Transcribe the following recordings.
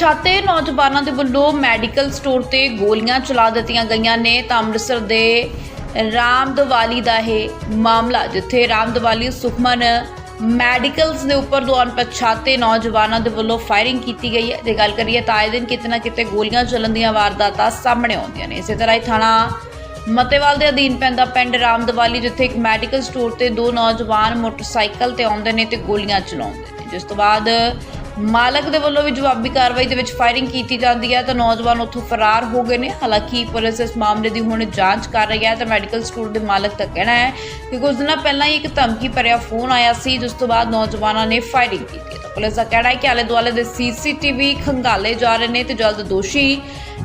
ਅਣਪਛਾਤੇ ਨੌਜਵਾਨਾਂ ਦੇ ਵੱਲੋਂ ਮੈਡੀਕਲ ਸਟੋਰ ਤੇ ਗੋਲੀਆਂ ਚਲਾ ਦਿੱਤੀਆਂ ਗਈਆਂ ਨੇ। ਤਾਂ ਅੰਮ੍ਰਿਤਸਰ ਦੇ ਰਾਮਦਵਾਲੀ ਦਾ ਇਹ ਮਾਮਲਾ, ਜਿੱਥੇ ਰਾਮਦਵਾਲੀ ਸੁਖਮਨ ਮੈਡੀਕਲਸ ਦੇ ਉੱਪਰ ਦੋ ਅਣਪਛਾਤੇ ਨੌਜਵਾਨਾਂ ਦੇ ਵੱਲੋਂ ਫਾਇਰਿੰਗ ਕੀਤੀ ਗਈ ਹੈ। ਜੇ ਗੱਲ ਕਰੀਏ ਤਾਂ ਆਏ ਦਿਨ ਕਿਤੇ ਨਾ ਕਿਤੇ ਗੋਲੀਆਂ ਚੱਲਣ ਦੀਆਂ ਵਾਰਦਾਤਾਂ ਸਾਹਮਣੇ ਆਉਂਦੀਆਂ ਨੇ। ਇਸੇ ਤਰ੍ਹਾਂ ਹੀ ਥਾਣਾ ਮਤੇਵਾਲ ਦੇ ਅਧੀਨ ਪੈਂਦਾ ਪਿੰਡ ਰਾਮਦਵਾਲੀ, ਜਿੱਥੇ ਇੱਕ ਮੈਡੀਕਲ ਸਟੋਰ ਤੇ ਦੋ ਨੌਜਵਾਨ ਮੋਟਰਸਾਈਕਲ ਤੇ ਆਉਂਦੇ ਨੇ ਤੇ ਗੋਲੀਆਂ ਚਲਾਉਂਦੇ ਨੇ। ਜਿਸ ਤੋਂ ਬਾਅਦ ਮਾਲਕ ਦੇ ਵੱਲੋਂ ਵੀ ਜਵਾਬੀ ਕਾਰਵਾਈ ਦੇ ਵਿੱਚ ਫਾਇਰਿੰਗ ਕੀਤੀ ਜਾਂਦੀ ਹੈ ਤਾਂ ਨੌਜਵਾਨ ਉੱਥੋਂ ਫਰਾਰ ਹੋ ਗਏ ਨੇ। ਹਾਲਾਂਕਿ ਪੁਲਿਸ ਇਸ ਮਾਮਲੇ ਦੀ ਹੁਣ ਜਾਂਚ ਕਰ ਰਹੀ ਹੈ ਤਾਂ ਮੈਡੀਕਲ ਸਟੋਰ ਦੇ ਮਾਲਕ ਦਾ ਕਹਿਣਾ ਹੈ ਕਿ ਕੁਝ ਦਿਨਾਂ ਪਹਿਲਾਂ ਹੀ ਇੱਕ ਧਮਕੀ ਭਰਿਆ ਫੋਨ ਆਇਆ ਸੀ, ਜਿਸ ਤੋਂ ਬਾਅਦ ਨੌਜਵਾਨਾਂ ਨੇ ਫਾਇਰਿੰਗ ਕੀਤੀ ਤਾਂ ਪੁਲਿਸ ਦਾ ਕਹਿਣਾ ਹੈ ਕਿ ਆਲੇ ਦੁਆਲੇ ਦੇ ਸੀਸੀਟੀਵੀ ਖੰਗਾਲੇ ਜਾ ਰਹੇ ਨੇ ਤੇ ਜਲਦ ਦੋਸ਼ੀ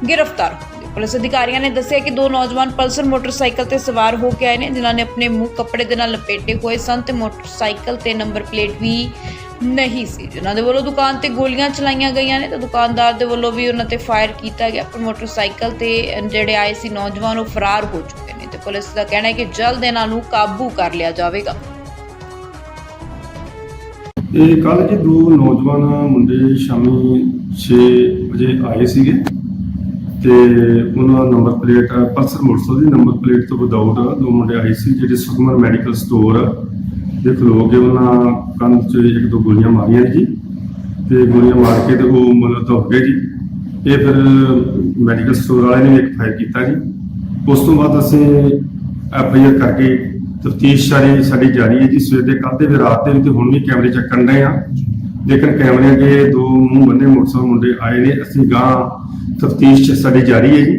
ਗ੍ਰਿਫਤਾਰ ਹੋਣਗੇ। ਪੁਲਿਸ ਅਧਿਕਾਰੀਆਂ ਨੇ ਦੱਸਿਆ ਕਿ ਦੋ ਨੌਜਵਾਨ ਪਲਸਰ ਮੋਟਰਸਾਈਕਲ ਤੇ ਸਵਾਰ ਹੋ ਕੇ ਆਏ ਨੇ, ਜਿਨ੍ਹਾਂ ਨੇ ਆਪਣੇ ਮੂੰਹ ਕੱਪੜੇ ਦੇ ਨਾਲ ਲਪੇਟੇ ਹੋਏ ਸਨ ਤੇ ਮੋਟਰਸਾਈਕਲ ਤੇ ਨੰਬਰ ਪਲੇਟ ਵੀ ਨਹੀਂ ਸੀ। ਜਿਨ੍ਹਾਂ ਦੇ ਵੱਲੋਂ ਦੁਕਾਨ ਤੇ ਗੋਲੀਆਂ ਚਲਾਈਆਂ ਗਈਆਂ ਨੇ, ਤੇ ਦੁਕਾਨਦਾਰ ਦੇ ਵੱਲੋਂ ਵੀ ਉਹਨਾਂ ਤੇ ਫਾਇਰ ਕੀਤਾ ਗਿਆ। ਪਰ ਮੋਟਰਸਾਈਕਲ ਤੇ ਜਿਹੜੇ ਆਏ ਸੀ ਨੌਜਵਾਨ, ਉਹ ਫਰਾਰ ਹੋ ਚੁੱਕੇ ਨੇ ਤੇ ਪੁਲਿਸ ਦਾ ਕਹਿਣਾ ਹੈ ਕਿ ਜਲਦ ਇਹਨਾਂ ਨੂੰ ਕਾਬੂ ਕਰ ਲਿਆ ਜਾਵੇਗਾ। ਇਹ ਕੱਲ ਜੀ ਦੋ ਨੌਜਵਾਨ ਮੁੰਡੇ ਸ਼ਾਮੀ 6 ਵਜੇ ਆਏ ਸੀਗੇ ਤੇ ਉਹਨਾਂ ਨੰਬਰ ਪਲੇਟ ਪਲਸਰ ਮੋਟਰਸਾਈਕਲ ਦੀ ਨੰਬਰ ਪਲੇਟ ਤੋਂ ਵਿਦਆਊਟ ਦੋ ਮੁੰਡੇ ਆਏ ਸੀ, ਜਿਹੜੇ ਸੁਖਮਨ ਮੈਡੀਕਲ ਸਟੋਰ ਦੇ ਖਲੋ ਕੇ ਉਹਨਾਂ ਕੰਨ 'ਚ ਇੱਕ ਦੋ ਗੋਲੀਆਂ ਮਾਰੀਆਂ ਜੀ, ਤੇ ਗੋਲੀਆਂ ਮਾਰ ਕੇ ਤੇ ਉਹ ਮਤਲਬ ਦੌੜ ਗਏ ਜੀ। ਇਹ ਫਿਰ ਮੈਡੀਕਲ ਸਟੋਰ ਵਾਲੇ ਨੇ ਇੱਕ ਫਾਇਰ ਕੀਤਾ ਜੀ। ਉਸ ਤੋਂ ਬਾਅਦ ਅਸੀਂ ਐਫ ਆਈ ਆਰ ਕਰਕੇ ਤਫਤੀਸ਼ ਸਾਰੀ ਸਾਡੀ ਜਾਰੀ ਹੈ ਜੀ। ਸਵੇਰ ਦੇ ਕੱਲ੍ਹ ਦੇ ਵੀ ਰਾਤ ਦੇ ਵੀ ਤੇ ਹੁਣ ਵੀ ਕੈਮਰੇ ਚੈੱਕ ਚੱਕਣ ਰਹੇ ਆ। ਲੇਕਿਨ ਕੈਮਰਿਆਂ ਦੇ ਦੋ ਮੂੰਹ ਬੰਨੇ ਮੋਟਰਸਾਈਕਲ ਮੁੰਡੇ ਆਏ ਨੇ। ਅਸੀਂ ਗਾਂ ਤਫਤੀਸ਼ ਸਾਡੀ ਜਾਰੀ ਹੈ ਜੀ।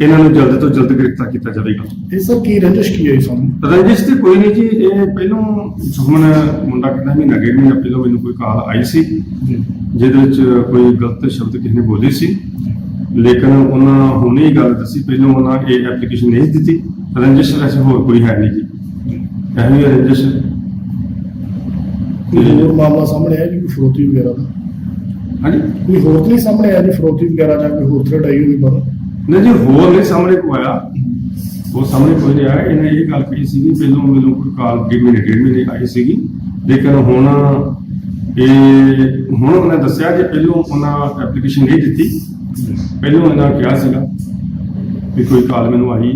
ਇਹਨਾਂ ਨੂੰ ਜਲਦ ਤੋਂ ਜਲਦ ਗ੍ਰਿਫਤਾਰ ਕੀਤਾ ਜਾਵੇਗਾ। ਇਹ ਸਭ ਕੀ ਰੰਜਿਸ਼ ਕੀ ਹੋਈ ਸਾਨੂੰ ਰੰਜਿਸ਼ ਤੇ ਕੋਈ ਨਹੀਂ ਜੀ ਇਹ ਪਹਿਲੋਂ ਸੁਖਮਨ ਮੁੰਡਾ ਕਿੰਨਾ ਮਹੀਨਾ ਡੇਢ ਮਹੀਨਾ ਪਹਿਲਾਂ ਮੈਨੂੰ ਕੋਈ ਕਾਲ ਆਈ ਸੀ। ਜਿਹਦੇ ਵਿੱਚ ਕੋਈ ਗਲਤ ਸ਼ਬਦ ਕਿਸੇ ਨੇ ਬੋਲੇ ਸੀ। ਲੇਕਿਨ ਉਹਨਾਂ ਹੁਣੇ ਹੀ ਗੱਲ ਦੱਸੀ ਪਹਿਲਾਂ ਉਹਨਾਂ ਇਹ ਐਪਲੀਕੇਸ਼ਨ ਨਹੀਂ ਦਿੱਤੀ। ਰੰਜਿਸ਼ ਵੈਸੇ ਹੋਰ ਕੋਈ ਹੈ ਨਹੀਂ ਜੀ। ਇਹ ਵੀ ਰੰਜਿਸ਼। ਕੋਈ ਹੋਰ ਮਾਮਲਾ ਸਾਹਮਣੇ ਆਇਆ ਜੀ ਕੋਈ ਫਰੋਤੀ ਵਗੈਰਾ ਦਾ? ਹਾਂਜੀ? ਕੋਈ ਹੋਰ ਨਹੀਂ ਸਾਹਮਣੇ ਆਇਆ ਜੀ ਫਰੋਤੀ ਵਗੈਰਾ ਜਾਂ ਕੋਈ ਹੋਰ ਥ੍ਰੈਡ ਆਈ ਹੋਈ ਪਰ ਨਹੀਂ ਜੀ, ਹੋਰ ਨਹੀਂ ਸਾਹਮਣੇ ਕੋਈ ਆਇਆ। ਉਹ ਸਾਹਮਣੇ ਕੋਈ ਨਹੀਂ ਆਇਆ। ਇਹਨੇ ਇਹ ਗੱਲ ਕਹੀ ਸੀਗੀ, ਪਹਿਲਾਂ ਮੈਨੂੰ ਕੋਈ ਕਾਲ ਡੇਢ ਮਹੀਨੇ ਡੇਢ ਮਹੀਨੇ ਆਈ ਸੀਗੀ। ਲੇਕਿਨ ਹੁਣ ਇਹ, ਹੁਣ ਉਹਨੇ ਦੱਸਿਆ ਕਿ ਪਹਿਲਾਂ ਉਹਨਾਂ ਐਪਲੀਕੇਸ਼ਨ ਨਹੀਂ ਦਿੱਤੀ, ਪਹਿਲਾਂ ਉਹਨਾਂ ਕਿਹਾ ਸੀਗਾ ਵੀ ਕੋਈ ਕਾਲ ਮੈਨੂੰ ਆਈ।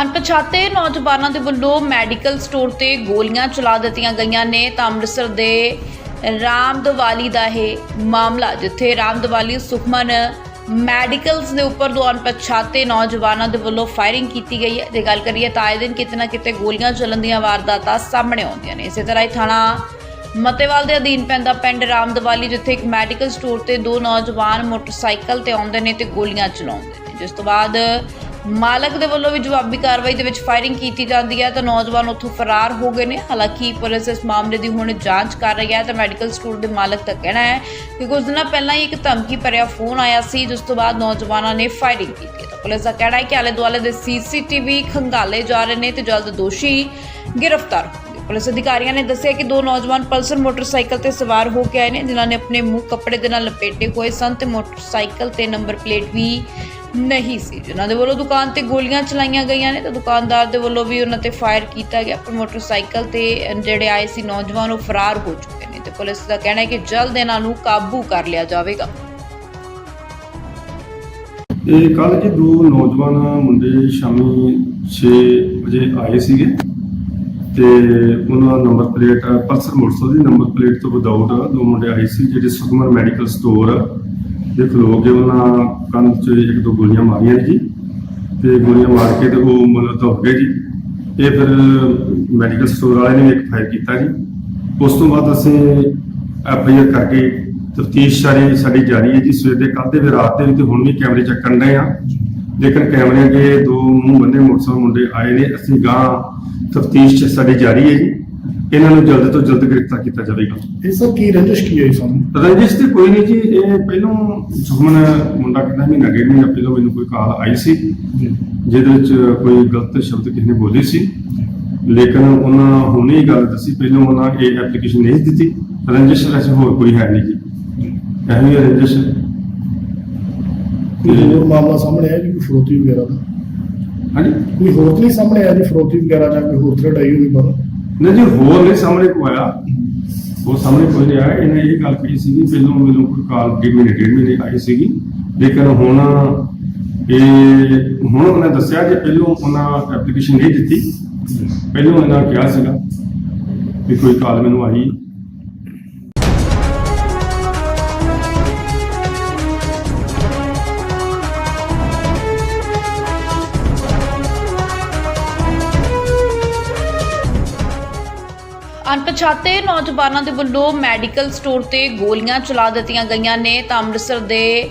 ਅਣਪਛਾਤੇ ਨੌਜਵਾਨਾਂ ਦੇ ਵੱਲੋਂ ਮੈਡੀਕਲ ਸਟੋਰ ਤੇ ਗੋਲੀਆਂ ਚਲਾ ਦਿੱਤੀਆਂ ਗਈਆਂ ਨੇ। ਤਾਂ ਅੰਮ੍ਰਿਤਸਰ ਦੇ ਰਾਮਦਵਾਲੀ ਦਾ ਇਹ ਮਾਮਲਾ, ਜਿੱਥੇ ਰਾਮਦਵਾਲੀ ਸੁਖਮਨ ਮੈਡੀਕਲਸ ਦੇ ਉੱਪਰ ਦੋ ਅਣਪਛਾਤੇ ਨੌਜਵਾਨਾਂ ਦੇ ਵੱਲੋਂ ਫਾਇਰਿੰਗ ਕੀਤੀ ਗਈ ਹੈ। ਜੇ ਗੱਲ ਕਰੀਏ ਤਾਂ ਆਏ ਦਿਨ ਕਿਤੇ ਨਾ ਕਿਤੇ ਗੋਲੀਆਂ ਚੱਲਣ ਦੀਆਂ ਵਾਰਦਾਤਾਂ ਸਾਹਮਣੇ ਆਉਂਦੀਆਂ ਨੇ। ਇਸੇ ਤਰ੍ਹਾਂ ਹੀ ਥਾਣਾ ਮਤੇਵਾਲ ਦੇ ਅਧੀਨ ਪੈਂਦਾ ਪਿੰਡ ਰਾਮਦਵਾਲੀ, ਜਿੱਥੇ ਇੱਕ ਮੈਡੀਕਲ ਸਟੋਰ ਤੇ ਦੋ ਨੌਜਵਾਨ ਮੋਟਰਸਾਈਕਲ ਤੇ ਆਉਂਦੇ ਨੇ ਤੇ ਗੋਲੀਆਂ ਚਲਾਉਂਦੇ ਨੇ। ਜਿਸ ਤੋਂ ਬਾਅਦ ਮਾਲਕ ਦੇ ਵੱਲੋਂ ਵੀ ਜਵਾਬੀ ਕਾਰਵਾਈ ਦੇ ਵਿੱਚ ਫਾਇਰਿੰਗ ਕੀਤੀ ਜਾਂਦੀ ਹੈ ਤਾਂ ਨੌਜਵਾਨ ਉੱਥੋਂ ਫਰਾਰ ਹੋ ਗਏ ਨੇ। ਹਾਲਾਂਕਿ ਪੁਲਿਸ ਇਸ ਮਾਮਲੇ ਦੀ ਹੁਣ ਜਾਂਚ ਕਰ ਰਹੀ ਹੈ ਤਾਂ ਮੈਡੀਕਲ ਸਟੋਰ ਦੇ ਮਾਲਕ ਦਾ ਕਹਿਣਾ ਹੈ ਕਿ ਕੁਝ ਦਿਨਾਂ ਪਹਿਲਾਂ ਹੀ ਇੱਕ ਧਮਕੀ ਭਰਿਆ ਫੋਨ ਆਇਆ ਸੀ, ਜਿਸ ਤੋਂ ਬਾਅਦ ਨੌਜਵਾਨਾਂ ਨੇ ਫਾਇਰਿੰਗ ਕੀਤੀ ਤਾਂ ਪੁਲਿਸ ਦਾ ਕਹਿਣਾ ਹੈ ਕਿ ਆਲੇ ਦੁਆਲੇ ਦੇ ਸੀਸੀਟੀਵੀ ਖੰਗਾਲੇ ਜਾ ਰਹੇ ਨੇ ਤੇ ਜਲਦ ਦੋਸ਼ੀ ਗ੍ਰਿਫਤਾਰ ਹੋਣਗੇ ਪੁਲਿਸ ਅਧਿਕਾਰੀਆਂ ਨੇ ਦੱਸਿਆ ਕਿ ਦੋ ਨੌਜਵਾਨ ਪਲਸਰ ਮੋਟਰਸਾਈਕਲ ਤੇ ਸਵਾਰ ਹੋ ਕੇ ਆਏ ਨੇ, ਜਿਨ੍ਹਾਂ ਨੇ ਆਪਣੇ ਮੂੰਹ ਕੱਪੜੇ ਦੇ ਨਾਲ ਲਪੇਟੇ ਹੋਏ ਸਨ ਤੇ ਮੋਟਰਸਾਈਕਲ ਤੇ ਨੰਬਰ ਪਲੇਟ ਵੀ ਨਹੀਂ ਸੀ। ਜਿਨ੍ਹਾਂ ਦੇ ਵੱਲੋਂ ਦੁਕਾਨ ਤੇ ਗੋਲੀਆਂ ਚਲਾਈਆਂ ਗਈਆਂ ਨੇ, ਤੇ ਦੁਕਾਨਦਾਰ ਦੇ ਵੱਲੋਂ ਵੀ ਉਹਨਾਂ ਤੇ ਫਾਇਰ ਕੀਤਾ ਗਿਆ। ਪਰ ਮੋਟਰਸਾਈਕਲ ਤੇ ਜਿਹੜੇ ਆਏ ਸੀ ਨੌਜਵਾਨ, ਉਹ ਫਰਾਰ ਹੋ ਚੁੱਕੇ ਨੇ ਤੇ ਪੁਲਿਸ ਦਾ ਕਹਿਣਾ ਹੈ ਕਿ ਜਲਦ ਇਹਨਾਂ ਨੂੰ ਕਾਬੂ ਕਰ ਲਿਆ ਜਾਵੇਗਾ। ਇਹ ਕੱਲ ਜੀ ਦੋ ਨੌਜਵਾਨ ਮੁੰਡੇ ਸ਼ਾਮੀ 6 ਵਜੇ ਆਏ ਸੀਗੇ ਤੇ ਉਹਨਾਂ ਨੰਬਰ ਪਲੇਟ ਪਲਸਰ ਮੋਟਰਸਾਈਕਲ ਦੀ ਨੰਬਰ ਪਲੇਟ ਤੋਂ ਵਿਦਆਊਟ ਦੋ ਮੁੰਡੇ ਆਏ ਸੀ, ਜਿਹੜੇ ਸੁਖਮਨ ਮੈਡੀਕਲ ਸਟੋਰ ਦੇ ਖਲੋ ਕੇ ਉਹਨਾਂ ਕੰਨ 'ਚ ਇੱਕ ਦੋ ਗੋਲੀਆਂ ਮਾਰੀਆਂ ਜੀ, ਤੇ ਗੋਲੀਆਂ ਮਾਰ ਕੇ ਤੇ ਉਹ ਮਤਲਬ ਦੌੜ ਗਏ ਜੀ। ਇਹ ਫਿਰ ਮੈਡੀਕਲ ਸਟੋਰ ਵਾਲੇ ਨੇ ਇੱਕ ਫਾਇਰ ਕੀਤਾ ਜੀ। ਉਸ ਤੋਂ ਬਾਅਦ ਅਸੀਂ ਐਫ ਆਈ ਆਰ ਕਰਕੇ ਤਫਤੀਸ਼ ਸਾਰੀ ਸਾਡੀ ਜਾਰੀ ਹੈ ਜੀ। ਸਵੇਰ ਦੇ ਕੱਲ੍ਹ ਦੇ ਵੀ ਰਾਤ ਦੇ ਵੀ ਤੇ ਹੁਣ ਵੀ ਕੈਮਰੇ ਚੱਕਣ ਰਹੇ ਆ ਲੇਕਿਨ ਕੈਮਰੇ ਦੇ ਦੋ ਮੂੰਹ ਬੰਨੇ ਮੋਟਰਸਾਈਕਲ ਮੁੰਡੇ ਆਏ ਨੇ। ਅਸੀਂ ਗਾਂ ਤਫਤੀਸ਼ ਸਾਡੀ ਜਾਰੀ ਹੈ ਜੀ। ਇਹਨਾਂ ਨੂੰ ਜਲਦ ਤੋਂ ਜਲਦ ਗ੍ਰਿਫਤਾਰ ਕੀਤਾ ਜਾਵੇਗਾ। ਇਹ ਸਭ ਕੀ ਰੰਜਿਸ਼ ਕੀ ਹੋਈ ਸਾਨੂੰ? ਰੰਜਿਸ਼ ਤੇ ਕੋਈ ਨਹੀਂ ਜੀ ਇਹ ਪਹਿਲੋਂ ਸੁਖਮਨ ਮੁੰਡਾ ਕਿੰਨਾ ਮਹੀਨਾ ਡੇਢ ਮਹੀਨਾ ਪਹਿਲਾਂ ਮੈਨੂੰ ਕੋਈ ਕਾਲ ਆਈ ਸੀ। ਜਿਹਦੇ ਵਿੱਚ ਕੋਈ ਗਲਤ ਸ਼ਬਦ ਕਿਸੇ ਨੇ ਬੋਲੇ ਸੀ। ਲੇਕਿਨ ਉਹਨਾਂ ਹੁਣੇ ਹੀ ਗੱਲ ਦੱਸੀ ਪਹਿਲਾਂ ਉਹਨਾਂ ਇਹ ਐਪਲੀਕੇਸ਼ਨ ਨਹੀਂ ਦਿੱਤੀ। ਰੰਜਿਸ਼ ਵੈਸੇ ਹੋਰ ਕੋਈ ਹੈ ਨਹੀਂ ਜੀ। ਇਹ ਵੀ ਰੰਜਿਸ਼। ਕੋਈ ਹੋਰ ਮਾਮਲਾ ਸਾਹਮਣੇ ਆਇਆ ਜੀ ਕੋਈ ਫਰੋਤੀ ਵਗੈਰਾ ਦਾ? ਹਾਂਜੀ? ਕੋਈ ਹੋਰ ਨਹੀਂ ਸਾਹਮਣੇ ਆਇਆ ਜੀ ਫਰੋਤੀ ਵਗੈਰਾ ਜਾਂ ਕੋਈ ਹੋਰ ਥ੍ਰੈਡ ਆਈ ਹੋਵੇ ਬਾਹਰ? ਨਹੀਂ ਜੀ, ਹੋਰ ਨਹੀਂ ਸਾਹਮਣੇ ਕੋ ਆਇਆ। ਉਹ ਸਾਹਮਣੇ ਕੋਈ ਨਹੀਂ ਆਇਆ। ਇਹਨੇ ਇਹ ਗੱਲ ਕਹੀ ਸੀਗੀ, ਪਹਿਲਾਂ ਮੈਨੂੰ ਕੋਈ ਕਾਲ ਡੇਢ ਮਹੀਨੇ ਡੇਢ ਮਹੀਨੇ ਆਈ ਸੀਗੀ। ਲੇਕਿਨ ਹੁਣ ਇਹ, ਹੁਣ ਉਹਨੇ ਦੱਸਿਆ ਕਿ ਪਹਿਲਾਂ ਉਹਨਾਂ ਐਪਲੀਕੇਸ਼ਨ ਨਹੀਂ ਦਿੱਤੀ, ਪਹਿਲਾਂ ਇਹਨਾਂ ਕਿਹਾ ਸੀਗਾ ਵੀ ਕੋਈ ਕਾਲ ਮੈਨੂੰ ਆਈ। ਅਣਪਛਾਤੇ ਨੌਜਵਾਨਾਂ ਦੇ ਵੱਲੋਂ ਮੈਡੀਕਲ ਸਟੋਰ ਤੇ ਗੋਲੀਆਂ ਚਲਾ ਦਿੱਤੀਆਂ ਗਈਆਂ ਨੇ। ਤਾਂ ਅੰਮ੍ਰਿਤਸਰ ਦੇ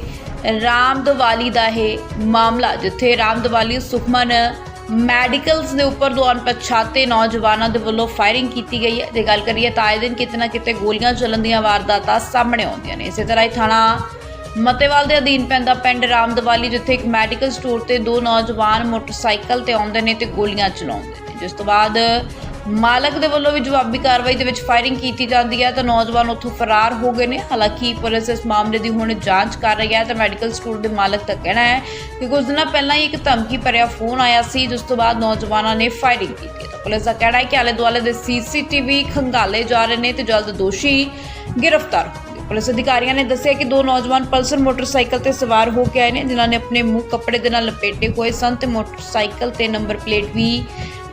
ਰਾਮਦਵਾਲੀ ਦਾ ਇਹ ਮਾਮਲਾ, ਜਿੱਥੇ ਰਾਮਦਵਾਲੀ ਸੁਖਮਨ ਮੈਡੀਕਲਸ ਦੇ ਉੱਪਰ ਦੋ ਅਣਪਛਾਤੇ ਨੌਜਵਾਨਾਂ ਦੇ ਵੱਲੋਂ ਫਾਇਰਿੰਗ ਕੀਤੀ ਗਈ ਹੈ। ਜੇ ਗੱਲ ਕਰੀਏ ਤਾਂ ਆਏ ਦਿਨ ਕਿਤੇ ਨਾ ਕਿਤੇ ਗੋਲੀਆਂ ਚੱਲਣ ਦੀਆਂ ਵਾਰਦਾਤਾਂ ਸਾਹਮਣੇ ਆਉਂਦੀਆਂ ਨੇ। ਇਸੇ ਤਰ੍ਹਾਂ ਹੀ ਥਾਣਾ ਮਤੇਵਾਲ ਦੇ ਅਧੀਨ ਪੈਂਦਾ ਪਿੰਡ ਰਾਮਦਵਾਲੀ, ਜਿੱਥੇ ਇੱਕ ਮੈਡੀਕਲ ਸਟੋਰ ਤੇ ਦੋ ਨੌਜਵਾਨ ਮੋਟਰਸਾਈਕਲ ਤੇ ਆਉਂਦੇ ਨੇ ਤੇ ਗੋਲੀਆਂ ਚਲਾਉਂਦੇ ਨੇ। ਜਿਸ ਤੋਂ ਬਾਅਦ ਮਾਲਕ ਦੇ ਵੱਲੋਂ ਵੀ ਜਵਾਬੀ ਕਾਰਵਾਈ ਦੇ ਵਿੱਚ ਫਾਇਰਿੰਗ ਕੀਤੀ ਜਾਂਦੀ ਹੈ ਤਾਂ ਨੌਜਵਾਨ ਉੱਥੋਂ ਫਰਾਰ ਹੋ ਗਏ ਨੇ। ਹਾਲਾਂਕਿ ਪੁਲਿਸ ਇਸ ਮਾਮਲੇ ਦੀ ਹੁਣ ਜਾਂਚ ਕਰ ਰਹੀ ਹੈ ਤਾਂ ਮੈਡੀਕਲ ਸਟੋਰ ਦੇ ਮਾਲਕ ਦਾ ਕਹਿਣਾ ਹੈ ਕਿ ਕੁਝ ਦਿਨਾਂ ਪਹਿਲਾਂ ਹੀ ਇੱਕ ਧਮਕੀ ਭਰਿਆ ਫੋਨ ਆਇਆ ਸੀ, ਜਿਸ ਤੋਂ ਬਾਅਦ ਨੌਜਵਾਨਾਂ ਨੇ ਫਾਇਰਿੰਗ ਕੀਤੀ ਤਾਂ ਪੁਲਿਸ ਦਾ ਕਹਿਣਾ ਹੈ ਕਿ ਆਲੇ ਦੁਆਲੇ ਦੇ ਸੀਸੀਟੀਵੀ ਖੰਗਾਲੇ ਜਾ ਰਹੇ ਨੇ ਤੇ ਜਲਦ ਦੋਸ਼ੀ ਗ੍ਰਿਫਤਾਰ ਪੁਲਿਸ ਅਧਿਕਾਰੀਆਂ ਨੇ ਦੱਸਿਆ ਕਿ ਦੋ ਨੌਜਵਾਨ ਪਲਸਰ ਮੋਟਰਸਾਈਕਲ ਤੇ ਸਵਾਰ ਹੋ ਕੇ ਆਏ ਨੇ, ਜਿਨ੍ਹਾਂ ਨੇ ਆਪਣੇ ਮੂੰਹ ਕੱਪੜੇ ਦੇ ਨਾਲ ਲਪੇਟੇ ਹੋਏ ਸਨ ਤੇ ਮੋਟਰਸਾਈਕਲ ਤੇ ਨੰਬਰ ਪਲੇਟ ਵੀ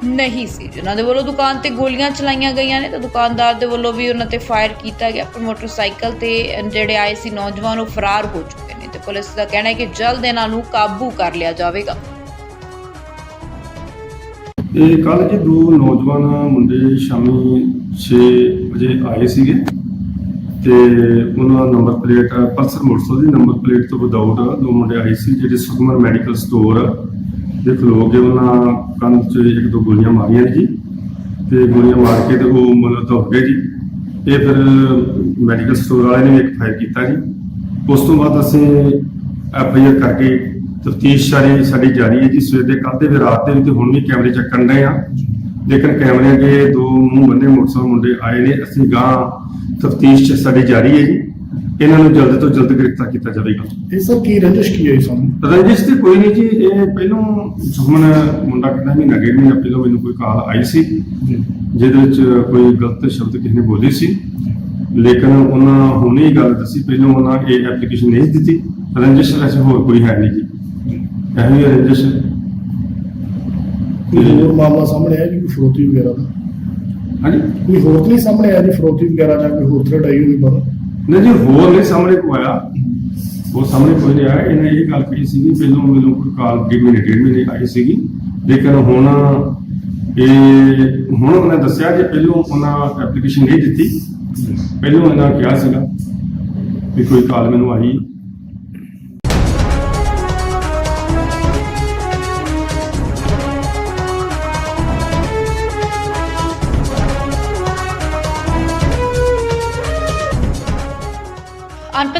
ਨਹੀਂ ਸੀ ਜਿਨ੍ਹਾਂ ਦੇ ਵੱਲੋਂ ਦੁਕਾਨ ਤੇ ਗੋਲੀਆਂ ਚਲਾਈਆਂ ਗਈਆਂ ਨੇ ਤਾਂ ਦੁਕਾਨਦਾਰ ਦੇ ਵੱਲੋਂ ਵੀ ਉਹਨਾਂ ਤੇ ਫਾਇਰ ਕੀਤਾ ਗਿਆ। ਪਰ ਮੋਟਰਸਾਈਕਲ ਤੇ ਜਿਹੜੇ ਆਏ ਸੀ ਨੌਜਵਾਨ, ਉਹ ਫਰਾਰ ਹੋ ਚੁੱਕੇ ਨੇ ਤੇ ਪੁਲਿਸ ਦਾ ਕਹਿਣਾ ਹੈ ਕਿ ਜਲਦ ਇਹਨਾਂ ਨੂੰ ਕਾਬੂ ਕਰ ਲਿਆ ਜਾਵੇਗਾ। ਇਹ ਕੱਲ ਜੀ ਦੋ ਨੌਜਵਾਨ ਮੁੰਡੇ ਸ਼ਾਮੀ 6 ਵਜੇ ਆਏ ਸੀਗੇ। ਤੇ ਉਹਨਾਂ ਦਾ ਨੰਬਰ ਪਲੇਟ ਪਲਸਰ ਮੋਟਰਸਾਈਕਲ ਦੀ ਨੰਬਰ ਪਲੇਟ ਤੋਂ ਵਿਦਆਊਟ ਦੋ ਮੁੰਡੇ ਆਏ ਸੀ ਜਿਹੜੇ ਸੁਖਮਨ ਮੈਡੀਕਲ ਸਟੋਰ ਦੇ ਖਲੋ ਕੇ ਉਹਨਾਂ ਕੰਨ 'ਚ ਇੱਕ ਦੋ ਗੋਲੀਆਂ ਮਾਰੀਆਂ ਜੀ, ਤੇ ਗੋਲੀਆਂ ਮਾਰ ਕੇ ਤੇ ਉਹ ਮਤਲਬ ਦੌੜ ਗਏ ਜੀ। ਇਹ ਫਿਰ ਮੈਡੀਕਲ ਸਟੋਰ ਵਾਲੇ ਨੇ ਵੀ ਇੱਕ ਫਾਇਰ ਕੀਤਾ ਜੀ। ਉਸ ਤੋਂ ਬਾਅਦ ਅਸੀਂ ਐਫ ਆਈ ਆਰ ਕਰਕੇ ਤਫਤੀਸ਼ ਸਾਰੀ ਸਾਡੀ ਜਾਰੀ ਹੈ ਜੀ। ਸਵੇਰ ਦੇ ਕੱਲ੍ਹ ਦੇ ਵੀ ਰਾਤ ਦੇ ਵੀ ਤੇ ਹੁਣ ਵੀ ਕੈਮਰੇ ਚੱਕਣ ਰਹੇ ਆ। ਲੇਕਿਨ ਕੈਮਰੇ ਦੇ ਦੋ ਮੂੰਹ ਬੰਨੇ ਮੋਟਰਸਾਈਕਲ ਮੁੰਡੇ ਆਏ ਨੇ ਅਸੀਂ ਗਾਂ ਤਫਤੀਸ਼ ਚ ਸਾਡੀ ਜਾਰੀ ਹੈ ਜੀ। ਇਹਨਾਂ ਨੂੰ ਜਲਦ ਤੋਂ ਜਲਦ ਗ੍ਰਿਫਤਾਰ ਕੀਤਾ ਜਾਵੇਗਾ। ਇਹ ਸਭ ਕੀ ਰੰਜਿਸ਼ ਕੀ ਹੈ ਸਾਨੂੰ? ਰੰਜਿਸ਼ ਤੇ ਕੋਈ ਨਹੀਂ ਜੀ ਇਹ ਪਹਿਲੋਂ ਸੁਖਮਨ ਮੁੰਡਾ ਕਹਿੰਦਾ ਮਹੀਨਾ ਡੇਢ ਮਹੀਨਾ ਪਹਿਲਾਂ ਮੈਨੂੰ ਕੋਈ ਕਾਲ ਆਈ ਸੀ। ਜਿਹਦੇ ਵਿੱਚ ਕੋਈ ਗਲਤ ਸ਼ਬਦ ਕਿਸੇ ਨੇ ਬੋਲੇ ਸੀ। ਲੇਕਿਨ ਉਹਨਾਂ ਹੁਣੇ ਹੀ ਗੱਲ ਦੱਸੀ ਪਹਿਲਾਂ ਉਹਨਾਂ ਇਹ ਐਪਲੀਕੇਸ਼ਨ ਨਹੀਂ ਦਿੱਤੀ। ਰੰਜਿਸ਼ ਵੈਸੇ ਹੋਰ ਕੋਈ ਹੈ ਨਹੀਂ ਜੀ। ਇਹੋ ਰੰਜਿਸ਼ ਕੋਈ ਹੋਰ ਮਾਮਲਾ ਸਾਹਮਣੇ ਆਇਆ ਜੀ ਕੋਈ ਫਰੋਤੀ ਵਗੈਰਾ ਦਾ? ਹਾਂਜੀ? ਕੋਈ ਹੋਰ ਨਹੀਂ ਸਾਹਮਣੇ ਆਇਆ ਜੀ ਫਰੋਤੀ ਵਗੈਰਾ ਜਾਂ ਕੋਈ ਹੋਰ ਥ੍ਰੈਡ ਆਈ ਹੋਵੇ ਬਾਹਰ? ਨਹੀਂ ਜੀ ਹੋਰ ਨਹੀਂ ਸਾਹਮਣੇ ਕੋਈ ਆਇਆ। ਉਹ ਸਾਹਮਣੇ ਕੋਈ ਨਹੀਂ ਆਇਆ। ਇਹਨੇ ਇਹ ਗੱਲ ਕਹੀ ਸੀਗੀ ਪਹਿਲਾਂ ਮੈਨੂੰ ਕੋਈ ਕਾਲ ਡੇਢ ਮਹੀਨੇ ਡੇਢ ਮਹੀਨੇ ਆਈ ਸੀਗੀ। ਲੇਕਿਨ ਹੁਣ ਇਹ ਹੁਣ ਉਹਨੇ ਦੱਸਿਆ ਕਿ ਪਹਿਲਾਂ ਉਹਨਾਂ ਐਪਲੀਕੇਸ਼ਨ ਨਹੀਂ ਦਿੱਤੀ ਪਹਿਲਾਂ ਇਹਨਾਂ ਕਿਹਾ ਸੀਗਾ ਵੀ ਕੋਈ ਕਾਲ ਮੈਨੂੰ ਆਈ।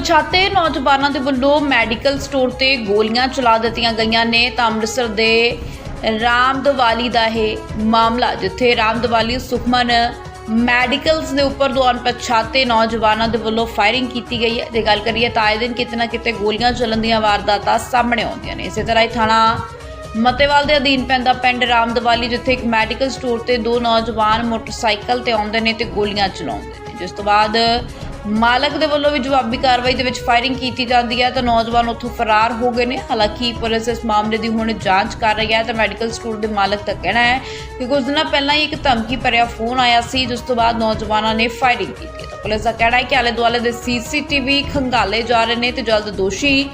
ਅਣਪਛਾਤੇ ਨੌਜਵਾਨਾਂ ਦੇ ਵੱਲੋਂ ਮੈਡੀਕਲ ਸਟੋਰ ਤੇ ਗੋਲੀਆਂ ਚਲਾ ਦਿੱਤੀਆਂ ਗਈਆਂ ਨੇ। ਤਾਂ ਅੰਮ੍ਰਿਤਸਰ ਦੇ ਰਾਮਦਵਾਲੀ ਦਾ ਇਹ ਮਾਮਲਾ, ਜਿੱਥੇ ਰਾਮਦਵਾਲੀ ਸੁਖਮਨ ਮੈਡੀਕਲਸ ਦੇ ਉੱਪਰ ਦੋ ਅਣਪਛਾਤੇ ਨੌਜਵਾਨਾਂ ਦੇ ਵੱਲੋਂ ਫਾਇਰਿੰਗ ਕੀਤੀ ਗਈ ਹੈ। ਜੇ ਗੱਲ ਕਰੀਏ ਤਾਂ ਆਏ ਦਿਨ ਕਿਤੇ ਨਾ ਕਿਤੇ ਗੋਲੀਆਂ ਚੱਲਣ ਦੀਆਂ ਵਾਰਦਾਤਾਂ ਸਾਹਮਣੇ ਆਉਂਦੀਆਂ ਨੇ। ਇਸੇ ਤਰ੍ਹਾਂ ਹੀ ਥਾਣਾ ਮਤੇਵਾਲ ਦੇ ਅਧੀਨ ਪੈਂਦਾ ਪਿੰਡ ਰਾਮਦਵਾਲੀ, ਜਿੱਥੇ ਇੱਕ ਮੈਡੀਕਲ ਸਟੋਰ ਤੇ ਦੋ ਨੌਜਵਾਨ ਮੋਟਰਸਾਈਕਲ ਤੇ ਆਉਂਦੇ ਨੇ ਤੇ ਗੋਲੀਆਂ ਚਲਾਉਂਦੇ ਨੇ। ਜਿਸ ਤੋਂ ਬਾਅਦ ਮਾਲਕ ਦੇ ਵੱਲੋਂ ਵੀ ਜਵਾਬੀ ਕਾਰਵਾਈ ਦੇ ਵਿੱਚ ਫਾਇਰਿੰਗ ਕੀਤੀ ਜਾਂਦੀ ਹੈ ਤਾਂ ਨੌਜਵਾਨ ਉੱਥੋਂ ਫਰਾਰ ਹੋ ਗਏ ਨੇ। ਹਾਲਾਂਕਿ ਪੁਲਿਸ ਇਸ ਮਾਮਲੇ ਦੀ ਹੁਣ ਜਾਂਚ ਕਰ ਰਹੀ ਹੈ ਤਾਂ ਮੈਡੀਕਲ ਸਟੋਰ ਦੇ ਮਾਲਕ ਦਾ ਕਹਿਣਾ ਹੈ ਕਿ ਕੁਝ ਦਿਨਾਂ ਪਹਿਲਾਂ ਹੀ ਇੱਕ ਧਮਕੀ ਭਰਿਆ ਫੋਨ ਆਇਆ ਸੀ, ਜਿਸ ਤੋਂ ਬਾਅਦ ਨੌਜਵਾਨਾਂ ਨੇ ਫਾਇਰਿੰਗ ਕੀਤੀ ਤਾਂ ਪੁਲਿਸ ਦਾ ਕਹਿਣਾ ਹੈ ਕਿ ਆਲੇ ਦੁਆਲੇ ਦੇ ਸੀਸੀਟੀਵੀ ਖੰਗਾਲੇ ਜਾ ਰਹੇ ਨੇ ਤੇ ਜਲਦ ਦੋਸ਼ੀ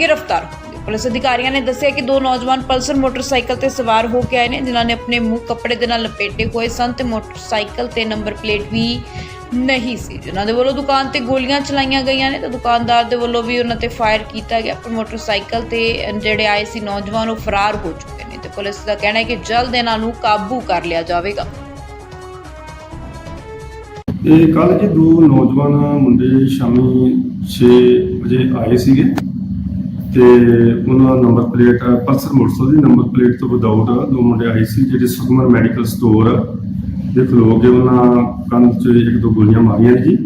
ਗ੍ਰਿਫਤਾਰ ਹੋਣਗੇ। ਪੁਲਿਸ ਅਧਿਕਾਰੀਆਂ ਨੇ ਦੱਸਿਆ ਕਿ ਦੋ ਨੌਜਵਾਨ ਪਲਸਰ ਮੋਟਰਸਾਈਕਲ ਤੇ ਸਵਾਰ ਹੋ ਕੇ ਆਏ ਨੇ, ਜਿਨ੍ਹਾਂ ਨੇ ਆਪਣੇ ਮੂੰਹ ਕੱਪੜੇ ਦੇ ਨਾਲ ਲਪੇਟੇ ਹੋਏ ਸਨ ਤੇ ਮੋਟਰਸਾਈਕਲ ਤੇ ਨੰਬਰ ਪਲੇਟ ਵੀ ਨਹੀਂ ਸੀ। ਜਿਨ੍ਹਾਂ ਦੇ ਵੱਲੋਂ ਦੁਕਾਨ ਤੇ ਗੋਲੀਆਂ ਚਲਾਈਆਂ ਗਈਆਂ ਨੇ, ਤਾਂ ਦੁਕਾਨਦਾਰ ਦੇ ਵੱਲੋਂ ਵੀ ਉਹਨਾਂ ਤੇ ਫਾਇਰ ਕੀਤਾ ਗਿਆ। ਪਰ ਮੋਟਰਸਾਈਕਲ ਤੇ ਜਿਹੜੇ ਆਏ ਸੀ, ਨੌਜਵਾਨ ਉਹ ਫਰਾਰ ਹੋ ਚੁੱਕੇ ਨੇ ਤੇ ਪੁਲਿਸ ਦਾ ਕਹਿਣਾ ਹੈ ਕਿ ਜਲਦ ਇਹਨਾਂ ਨੂੰ ਕਾਬੂ ਕਰ ਲਿਆ ਜਾਵੇਗਾ। ਇਹ ਕੱਲ ਜੀ ਦੋ ਨੌਜਵਾਨ ਮੁੰਡੇ ਸ਼ਾਮੀ 6 ਵਜੇ ਆਏ ਸੀਗੇ ਤੇ ਉਹਨਾਂ ਨੰਬਰ ਪਲੇਟ ਪਲਸਰ ਮੋਟਰਸਾਈਕਲ ਦੀ ਨੰਬਰ ਪਲੇਟ ਤੋਂ ਵਿਦਆਊਟ ਦੋ ਮੁੰਡੇ ਆਏ ਸੀ, ਜਿਹੜੇ ਸੁਖਮਨ ਮੈਡੀਕਲ ਸਟੋਰ ਦੇ ਖਲੋ ਕੇ ਉਹਨਾਂ ਕੰਨ 'ਚ ਇੱਕ ਦੋ ਗੋਲੀਆਂ ਮਾਰੀਆਂ ਜੀ।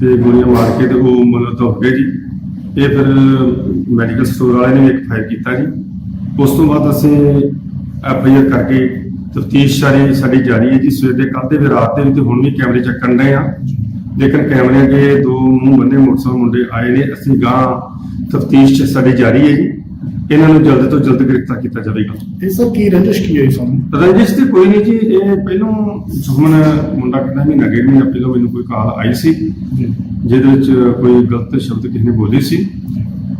ਤੇ ਗੋਲੀਆਂ ਮਾਰ ਕੇ ਤੇ ਉਹ ਮਤਲਬ ਦੌੜ ਗਏ ਜੀ। ਇਹ ਫਿਰ ਮੈਡੀਕਲ ਸਟੋਰ ਵਾਲੇ ਨੇ ਵੀ ਇੱਕ ਫਾਇਰ ਕੀਤਾ ਜੀ। ਉਸ ਤੋਂ ਬਾਅਦ ਅਸੀਂ ਐਫ ਕਰਕੇ ਤਫਤੀਸ਼ ਸਾਰੀ ਸਾਡੀ ਜਾਰੀ ਹੈ ਜੀ। ਸਵੇਰ ਦੇ ਕੱਲ੍ਹ ਦੇ ਵੀ ਰਾਤ ਦੇ ਵੀ ਤੇ ਹੁਣ ਵੀ ਕੈਮਰੇ ਚੱਕਣ ਡਏ ਆ ਲੇਕਿਨ ਕੈਮਰਿਆਂ ਦੇ ਦੋ ਮੂੰਹ ਬੰਨੇ ਮੋਟਰਸਾਈਕਲ ਮੁੰਡੇ ਆਏ ਨੇ। ਅਸੀਂ ਗਾਂ ਤਫਤੀਸ਼ ਸਾਡੀ ਜਾਰੀ ਹੈ ਜੀ। ਇਹਨਾਂ ਨੂੰ ਜਲਦ ਤੋਂ ਜਲਦ ਗ੍ਰਿਫਤਾਰ ਕੀਤਾ ਜਾਵੇਗਾ। ਇਹ ਸਰ ਕੀ ਰੰਜਿਸ਼ ਕੀ ਹੈ ਜੀ ਸਾਨੂੰ? ਰੰਜਿਸ਼ ਤੇ ਕੋਈ ਨਹੀਂ ਜੀ ਇਹ ਪਹਿਲੋਂ ਸੁਖਮਨ ਮੁੰਡਾ ਕਿੰਨਾ ਮਹੀਨਾ ਡੇਢ ਮਹੀਨਾ ਪਹਿਲਾਂ ਮੈਨੂੰ ਕੋਈ ਕਾਲ ਆਈ ਸੀ। ਜਿਹਦੇ ਵਿੱਚ ਕੋਈ ਗਲਤ ਸ਼ਬਦ ਕਿਸੇ ਨੇ ਬੋਲੇ ਸੀ।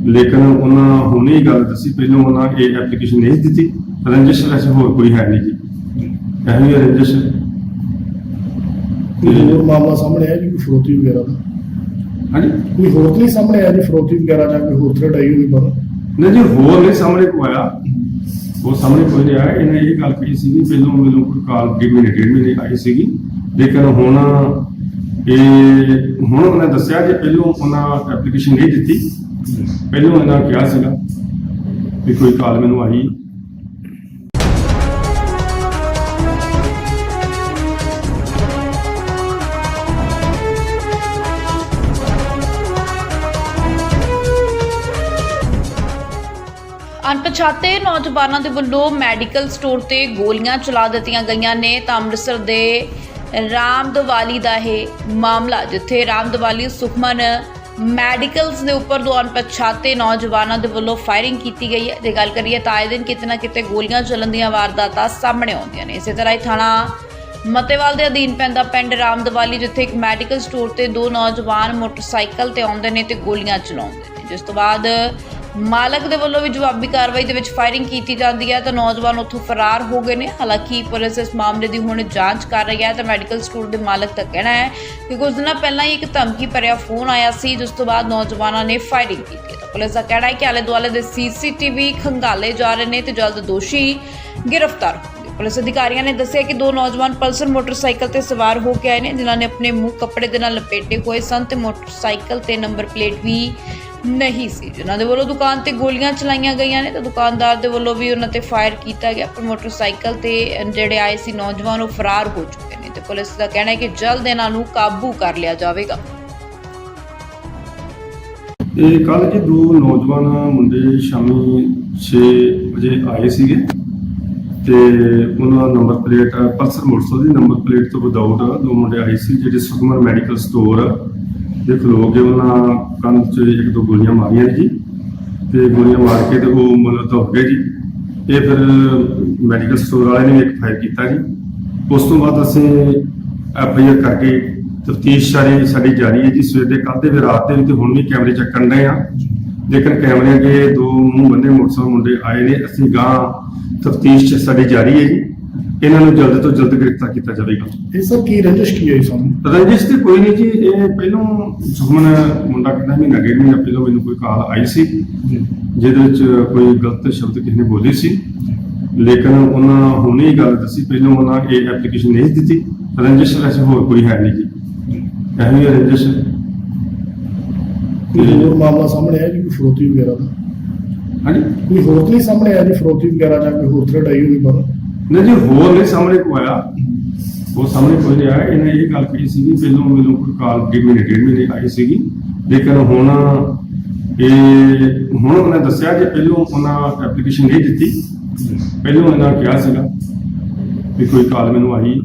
ਲੇਕਿਨ ਉਹਨਾਂ ਹੁਣੇ ਹੀ ਗੱਲ ਦੱਸੀ ਪਹਿਲਾਂ ਉਹਨਾਂ ਇਹ ਐਪਲੀਕੇਸ਼ਨ ਨਹੀਂ ਦਿੱਤੀ। ਰੰਜਿਸ਼ ਵੈਸੇ ਹੋਰ ਕੋਈ ਹੈ ਨਹੀਂ ਜੀ। ਹੀ ਰੰਜਿਸ਼। ਕੋਈ ਹੋਰ ਮਾਮਲਾ ਸਾਹਮਣੇ ਆਇਆ ਜੀ ਕੋਈ ਫਰੋਤੀ ਵਗੈਰਾ ਦਾ? ਹਾਂਜੀ? ਕੋਈ ਹੋਰ ਨਹੀਂ ਸਾਹਮਣੇ ਆਇਆ ਜੀ ਫਰੋਤੀ ਵਗੈਰਾ ਜਾਂ ਕੋਈ ਹੋਰ ਆਈ ਹੋਈ ਬਾਹਰ? ਨਹੀਂ ਜੀ, ਹੋਰ ਨਹੀਂ ਸਾਹਮਣੇ ਕੋ ਆਇਆ। ਉਹ ਸਾਹਮਣੇ ਕੋਈ ਨਹੀਂ ਆਇਆ। ਇਹਨੇ ਇਹ ਗੱਲ ਕਹੀ ਸੀਗੀ, ਪਹਿਲਾਂ ਮੈਨੂੰ ਕੋਈ ਕਾਲ ਡੇਢ ਮਹੀਨੇ ਡੇਢ ਮਹੀਨੇ ਆਈ ਸੀਗੀ। ਲੇਕਿਨ ਹੁਣ ਇਹ, ਹੁਣ ਉਹਨੇ ਦੱਸਿਆ ਕਿ ਪਹਿਲਾਂ ਉਹਨਾਂ ਐਪਲੀਕੇਸ਼ਨ ਨਹੀਂ ਦਿੱਤੀ। ਪਹਿਲਾਂ ਉਹਨਾਂ ਕਿਹਾ ਸੀਗਾ ਵੀ ਕੋਈ ਕਾਲ ਮੈਨੂੰ ਆਈ। ਅਣਪਛਾਤੇ ਨੌਜਵਾਨਾਂ ਦੇ ਵੱਲੋਂ ਮੈਡੀਕਲ ਸਟੋਰ ਤੇ ਗੋਲੀਆਂ ਚਲਾ ਦਿੱਤੀਆਂ ਗਈਆਂ ਨੇ। ਤਾਂ ਅੰਮ੍ਰਿਤਸਰ ਦੇ ਰਾਮਦਵਾਲੀ ਦਾ ਇਹ ਮਾਮਲਾ, ਜਿੱਥੇ ਰਾਮਦਵਾਲੀ ਸੁਖਮਨ ਮੈਡੀਕਲਸ ਦੇ ਉੱਪਰ ਦੋ ਅਣਪਛਾਤੇ ਨੌਜਵਾਨਾਂ ਦੇ ਵੱਲੋਂ ਫਾਇਰਿੰਗ ਕੀਤੀ ਗਈ ਹੈ। ਜੇ ਗੱਲ ਕਰੀਏ ਤਾਂ ਆਏ ਦਿਨ ਕਿਤੇ ਨਾ ਕਿਤੇ ਗੋਲੀਆਂ ਚੱਲਣ ਦੀਆਂ ਵਾਰਦਾਤਾਂ ਸਾਹਮਣੇ ਆਉਂਦੀਆਂ ਨੇ। ਇਸੇ ਤਰ੍ਹਾਂ ਹੀ ਥਾਣਾ ਮਤੇਵਾਲ ਦੇ ਅਧੀਨ ਪੈਂਦਾ ਪਿੰਡ ਰਾਮਦਵਾਲੀ, ਜਿੱਥੇ ਇੱਕ ਮੈਡੀਕਲ ਸਟੋਰ ਤੇ ਦੋ ਨੌਜਵਾਨ ਮੋਟਰਸਾਈਕਲ ਤੇ ਆਉਂਦੇ ਨੇ ਤੇ ਗੋਲੀਆਂ ਚਲਾਉਂਦੇ ਨੇ। ਜਿਸ ਤੋਂ ਬਾਅਦ ਮਾਲਕ ਦੇ ਵੱਲੋਂ ਵੀ ਜਵਾਬੀ ਕਾਰਵਾਈ ਦੇ ਵਿੱਚ ਫਾਇਰਿੰਗ ਕੀਤੀ ਜਾਂਦੀ ਹੈ ਤਾਂ ਨੌਜਵਾਨ ਉੱਥੋਂ ਫਰਾਰ ਹੋ ਗਏ ਨੇ। ਹਾਲਾਂਕਿ ਪੁਲਿਸ ਇਸ ਮਾਮਲੇ ਦੀ ਹੁਣ ਜਾਂਚ ਕਰ ਰਹੀ ਹੈ ਤਾਂ ਮੈਡੀਕਲ ਸਟੋਰ ਦੇ ਮਾਲਕ ਦਾ ਕਹਿਣਾ ਹੈ ਕਿ ਕੁਝ ਦਿਨਾਂ ਪਹਿਲਾਂ ਹੀ ਇੱਕ ਧਮਕੀ ਭਰਿਆ ਫੋਨ ਆਇਆ ਸੀ, ਜਿਸ ਤੋਂ ਬਾਅਦ ਨੌਜਵਾਨਾਂ ਨੇ ਫਾਇਰਿੰਗ ਕੀਤੀ ਤਾਂ ਪੁਲਿਸ ਦਾ ਕਹਿਣਾ ਹੈ ਕਿ ਆਲੇ ਦੁਆਲੇ ਦੇ ਸੀਸੀਟੀਵੀ ਖੰਗਾਲੇ ਜਾ ਰਹੇ ਨੇ ਤੇ ਜਲਦ ਦੋਸ਼ੀ ਗ੍ਰਿਫਤਾਰ ਹੋਣਗੇ। ਪੁਲਿਸ ਅਧਿਕਾਰੀਆਂ ਨੇ ਦੱਸਿਆ ਕਿ ਦੋ ਨੌਜਵਾਨ ਪਲਸਰ ਮੋਟਰਸਾਈਕਲ ਤੇ ਸਵਾਰ ਹੋ ਕੇ ਆਏ ਨੇ, ਜਿਨ੍ਹਾਂ ਨੇ ਆਪਣੇ ਮੂੰਹ ਕੱਪੜੇ ਦੇ ਨਾਲ ਲਪੇਟੇ ਹੋਏ ਸਨ ਤੇ ਮੋਟਰਸਾਈਕਲ ਤੇ ਨੰਬਰ ਪਲੇਟ ਵੀ ਨਹੀਂ ਸੀ। ਜਿਨ੍ਹਾਂ ਦੇ ਵੱਲੋਂ ਦੁਕਾਨ ਤੇ ਗੋਲੀਆਂ ਚਲਾਈਆਂ ਗਈਆਂ ਨੇ, ਤੇ ਦੁਕਾਨਦਾਰ ਦੇ ਵੱਲੋਂ ਵੀ ਉਹਨਾਂ ਤੇ ਫਾਇਰ ਕੀਤਾ ਗਿਆ। ਪਰ ਮੋਟਰਸਾਈਕਲ ਤੇ ਜਿਹੜੇ ਆਏ ਸੀ ਨੌਜਵਾਨ, ਉਹ ਫਰਾਰ ਹੋ ਚੁੱਕੇ ਨੇ ਤੇ ਪੁਲਿਸ ਦਾ ਕਹਿਣਾ ਹੈ ਕਿ ਜਲਦ ਇਹਨਾਂ ਨੂੰ ਕਾਬੂ ਕਰ ਲਿਆ ਜਾਵੇਗਾ। ਇਹ ਕੱਲ ਜੀ ਦੋ ਨੌਜਵਾਨ ਮੁੰਡੇ ਸ਼ਾਮੀ 6 ਵਜੇ ਆਏ ਸੀਗੇ ਤੇ ਉਹਨਾਂ ਨੰਬਰ ਪਲੇਟ, ਪਲਸਰ ਮੋਟਰਸਾਈਕਲ ਦੀ ਨੰਬਰ ਪਲੇਟ ਤੋਂ ਵਿਦਆਊਟ ਦੋ ਮੁੰਡੇ ਆਏ ਸੀ, ਜਿਹੜੇ ਸੁਖਮਨ ਮੈਡੀਕਲ ਸਟੋਰ ਦੇ ਖਲੋ ਕੇ ਉਹਨਾਂ ਕੰਨ 'ਚ ਇੱਕ ਦੋ ਗੋਲੀਆਂ ਮਾਰੀਆਂ ਜੀ, ਤੇ ਗੋਲੀਆਂ ਮਾਰ ਕੇ ਤੇ ਉਹ ਮਤਲਬ ਦੌੜ ਗਏ ਜੀ। ਇਹ ਫਿਰ ਮੈਡੀਕਲ ਸਟੋਰ ਵਾਲੇ ਨੇ ਵੀ ਇੱਕ ਫਾਇਰ ਕੀਤਾ ਜੀ। ਉਸ ਤੋਂ ਬਾਅਦ ਅਸੀਂ ਐਫ ਆਈ ਆਰ ਕਰਕੇ ਤਫਤੀਸ਼ ਸਾਰੀ ਸਾਡੀ ਜਾਰੀ ਹੈ ਜੀ। ਸਵੇਰ ਦੇ ਕੱਲ੍ਹ ਦੇ ਵੀ ਰਾਤ ਦੇ ਵੀ ਤੇ ਹੁਣ ਵੀ ਕੈਮਰੇ ਚੱਕਣ ਡਏ ਆ ਲੇਕਿਨ ਕੈਮਰੇ ਦੇ ਦੋ ਮੂੰਹ ਬੰਨੇ ਮੋਟਰਸਾਈਕਲ ਮੁੰਡੇ ਆਏ ਨੇ। ਅਸੀਂ ਗਾਂ ਤਫਤੀਸ਼ ਸਾਡੀ ਜਾਰੀ ਹੈ ਜੀ। ਇਹਨਾਂ ਨੂੰ ਜਲਦ ਤੋਂ ਜਲਦ ਗ੍ਰਿਫਤਾਰ ਕੀਤਾ ਜਾਵੇਗਾ। ਇਹ ਸਰ ਕੀ ਰੰਜਿਸ਼ ਕੀ ਹੈ ਜੀ ਸਾਨੂੰ? ਰੰਜਿਸ਼ ਤੇ ਕੋਈ ਨਹੀਂ ਜੀ ਇਹ ਪਹਿਲੋਂ ਸੁਖਮਨ ਮੁੰਡਾ ਕਿੰਨਾ ਮਹੀਨਾ ਡੇਢ ਮਹੀਨਾ ਪਹਿਲਾਂ ਮੈਨੂੰ ਕੋਈ ਕਾਲ ਆਈ ਸੀ। ਜਿਹਦੇ ਵਿੱਚ ਕੋਈ ਗਲਤ ਸ਼ਬਦ ਕਿਸੇ ਨੇ ਬੋਲੇ ਸੀ। ਲੇਕਿਨ ਉਹਨਾਂ ਹੁਣੇ ਹੀ ਗੱਲ ਦੱਸੀ ਪਹਿਲਾਂ ਉਹਨਾਂ ਇਹ ਐਪਲੀਕੇਸ਼ਨ ਨਹੀਂ ਦਿੱਤੀ। ਰੰਜਿਸ਼ ਵੈਸੇ ਹੋਰ ਕੋਈ ਹੈ ਨਹੀਂ ਜੀ। ਹੀ ਰੰਜਿਸ਼। ਕੋਈ ਹੋਰ ਮਾਮਲਾ ਸਾਹਮਣੇ ਆਇਆ ਜੀ ਕੋਈ ਫਰੋਤੀ ਵਗੈਰਾ ਦਾ? ਹਾਂਜੀ? ਕੋਈ ਹੋਰ ਨਹੀਂ ਸਾਹਮਣੇ ਆਇਆ ਜੀ ਫਰੋਤੀ ਵਗੈਰਾ ਜਾਂ ਕੋਈ ਹੋਰ ਥ੍ਰੈਡ ਆਈ ਹੋਈ ਬਾਹਰ? ਨਹੀਂ ਜੀ, ਹੋਰ ਨਹੀਂ ਸਾਹਮਣੇ ਕੋ ਆਇਆ। ਉਹ ਸਾਹਮਣੇ ਕੋਈ ਨਹੀਂ ਆਇਆ। ਇਹਨੇ ਇਹ ਗੱਲ ਕਹੀ ਸੀਗੀ, ਪਹਿਲੋਂ ਮੈਨੂੰ ਕੋਈ ਕਾਲ ਡੇਢ ਮਹੀਨੇ ਡੇਢ ਮਹੀਨੇ ਆਈ ਸੀਗੀ। ਲੇਕਿਨ ਹੁਣ ਇਹ, ਹੁਣ ਉਹਨੇ ਦੱਸਿਆ ਕਿ ਪਹਿਲੋਂ ਉਹਨਾਂ ਐਪਲੀਕੇਸ਼ਨ ਨਹੀਂ ਦਿੱਤੀ। ਪਹਿਲੋਂ ਇਹਨਾਂ ਕਿਹਾ ਸੀਗਾ ਵੀ ਕੋਈ ਕਾਲ ਮੈਨੂੰ ਆਈ।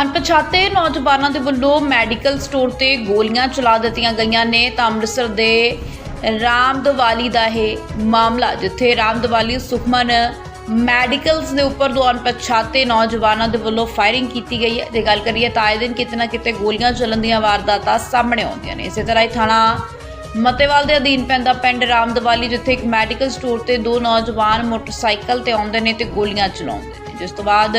ਅਣਪਛਾਤੇ ਨੌਜਵਾਨਾਂ ਦੇ ਵੱਲੋਂ ਮੈਡੀਕਲ ਸਟੋਰ ਤੇ ਗੋਲੀਆਂ ਚਲਾ ਦਿੱਤੀਆਂ ਗਈਆਂ ਨੇ। ਤਾਂ ਅੰਮ੍ਰਿਤਸਰ ਦੇ ਰਾਮਦਵਾਲੀ ਦਾ ਇਹ ਮਾਮਲਾ, ਜਿੱਥੇ ਰਾਮਦਵਾਲੀ ਸੁਖਮਨ ਮੈਡੀਕਲਸ ਦੇ ਉੱਪਰ ਦੋ ਅਣਪਛਾਤੇ ਨੌਜਵਾਨਾਂ ਦੇ ਵੱਲੋਂ ਫਾਇਰਿੰਗ ਕੀਤੀ ਗਈ ਹੈ। ਜੇ ਗੱਲ ਕਰੀਏ ਤਾਂ ਆਏ ਦਿਨ ਕਿਤੇ ਨਾ ਕਿਤੇ ਗੋਲੀਆਂ ਚੱਲਣ ਦੀਆਂ ਵਾਰਦਾਤਾਂ ਸਾਹਮਣੇ ਆਉਂਦੀਆਂ ਨੇ। ਇਸੇ ਤਰ੍ਹਾਂ ਹੀ ਥਾਣਾ ਮਤੇਵਾਲ ਦੇ ਅਧੀਨ ਪੈਂਦਾ ਪਿੰਡ ਰਾਮਦਵਾਲੀ, ਜਿੱਥੇ ਇੱਕ ਮੈਡੀਕਲ ਸਟੋਰ ਤੇ ਦੋ ਨੌਜਵਾਨ ਮੋਟਰਸਾਈਕਲ ਤੇ ਆਉਂਦੇ ਨੇ ਤੇ ਗੋਲੀਆਂ ਚਲਾਉਂਦੇ ਨੇ। ਜਿਸ ਤੋਂ ਬਾਅਦ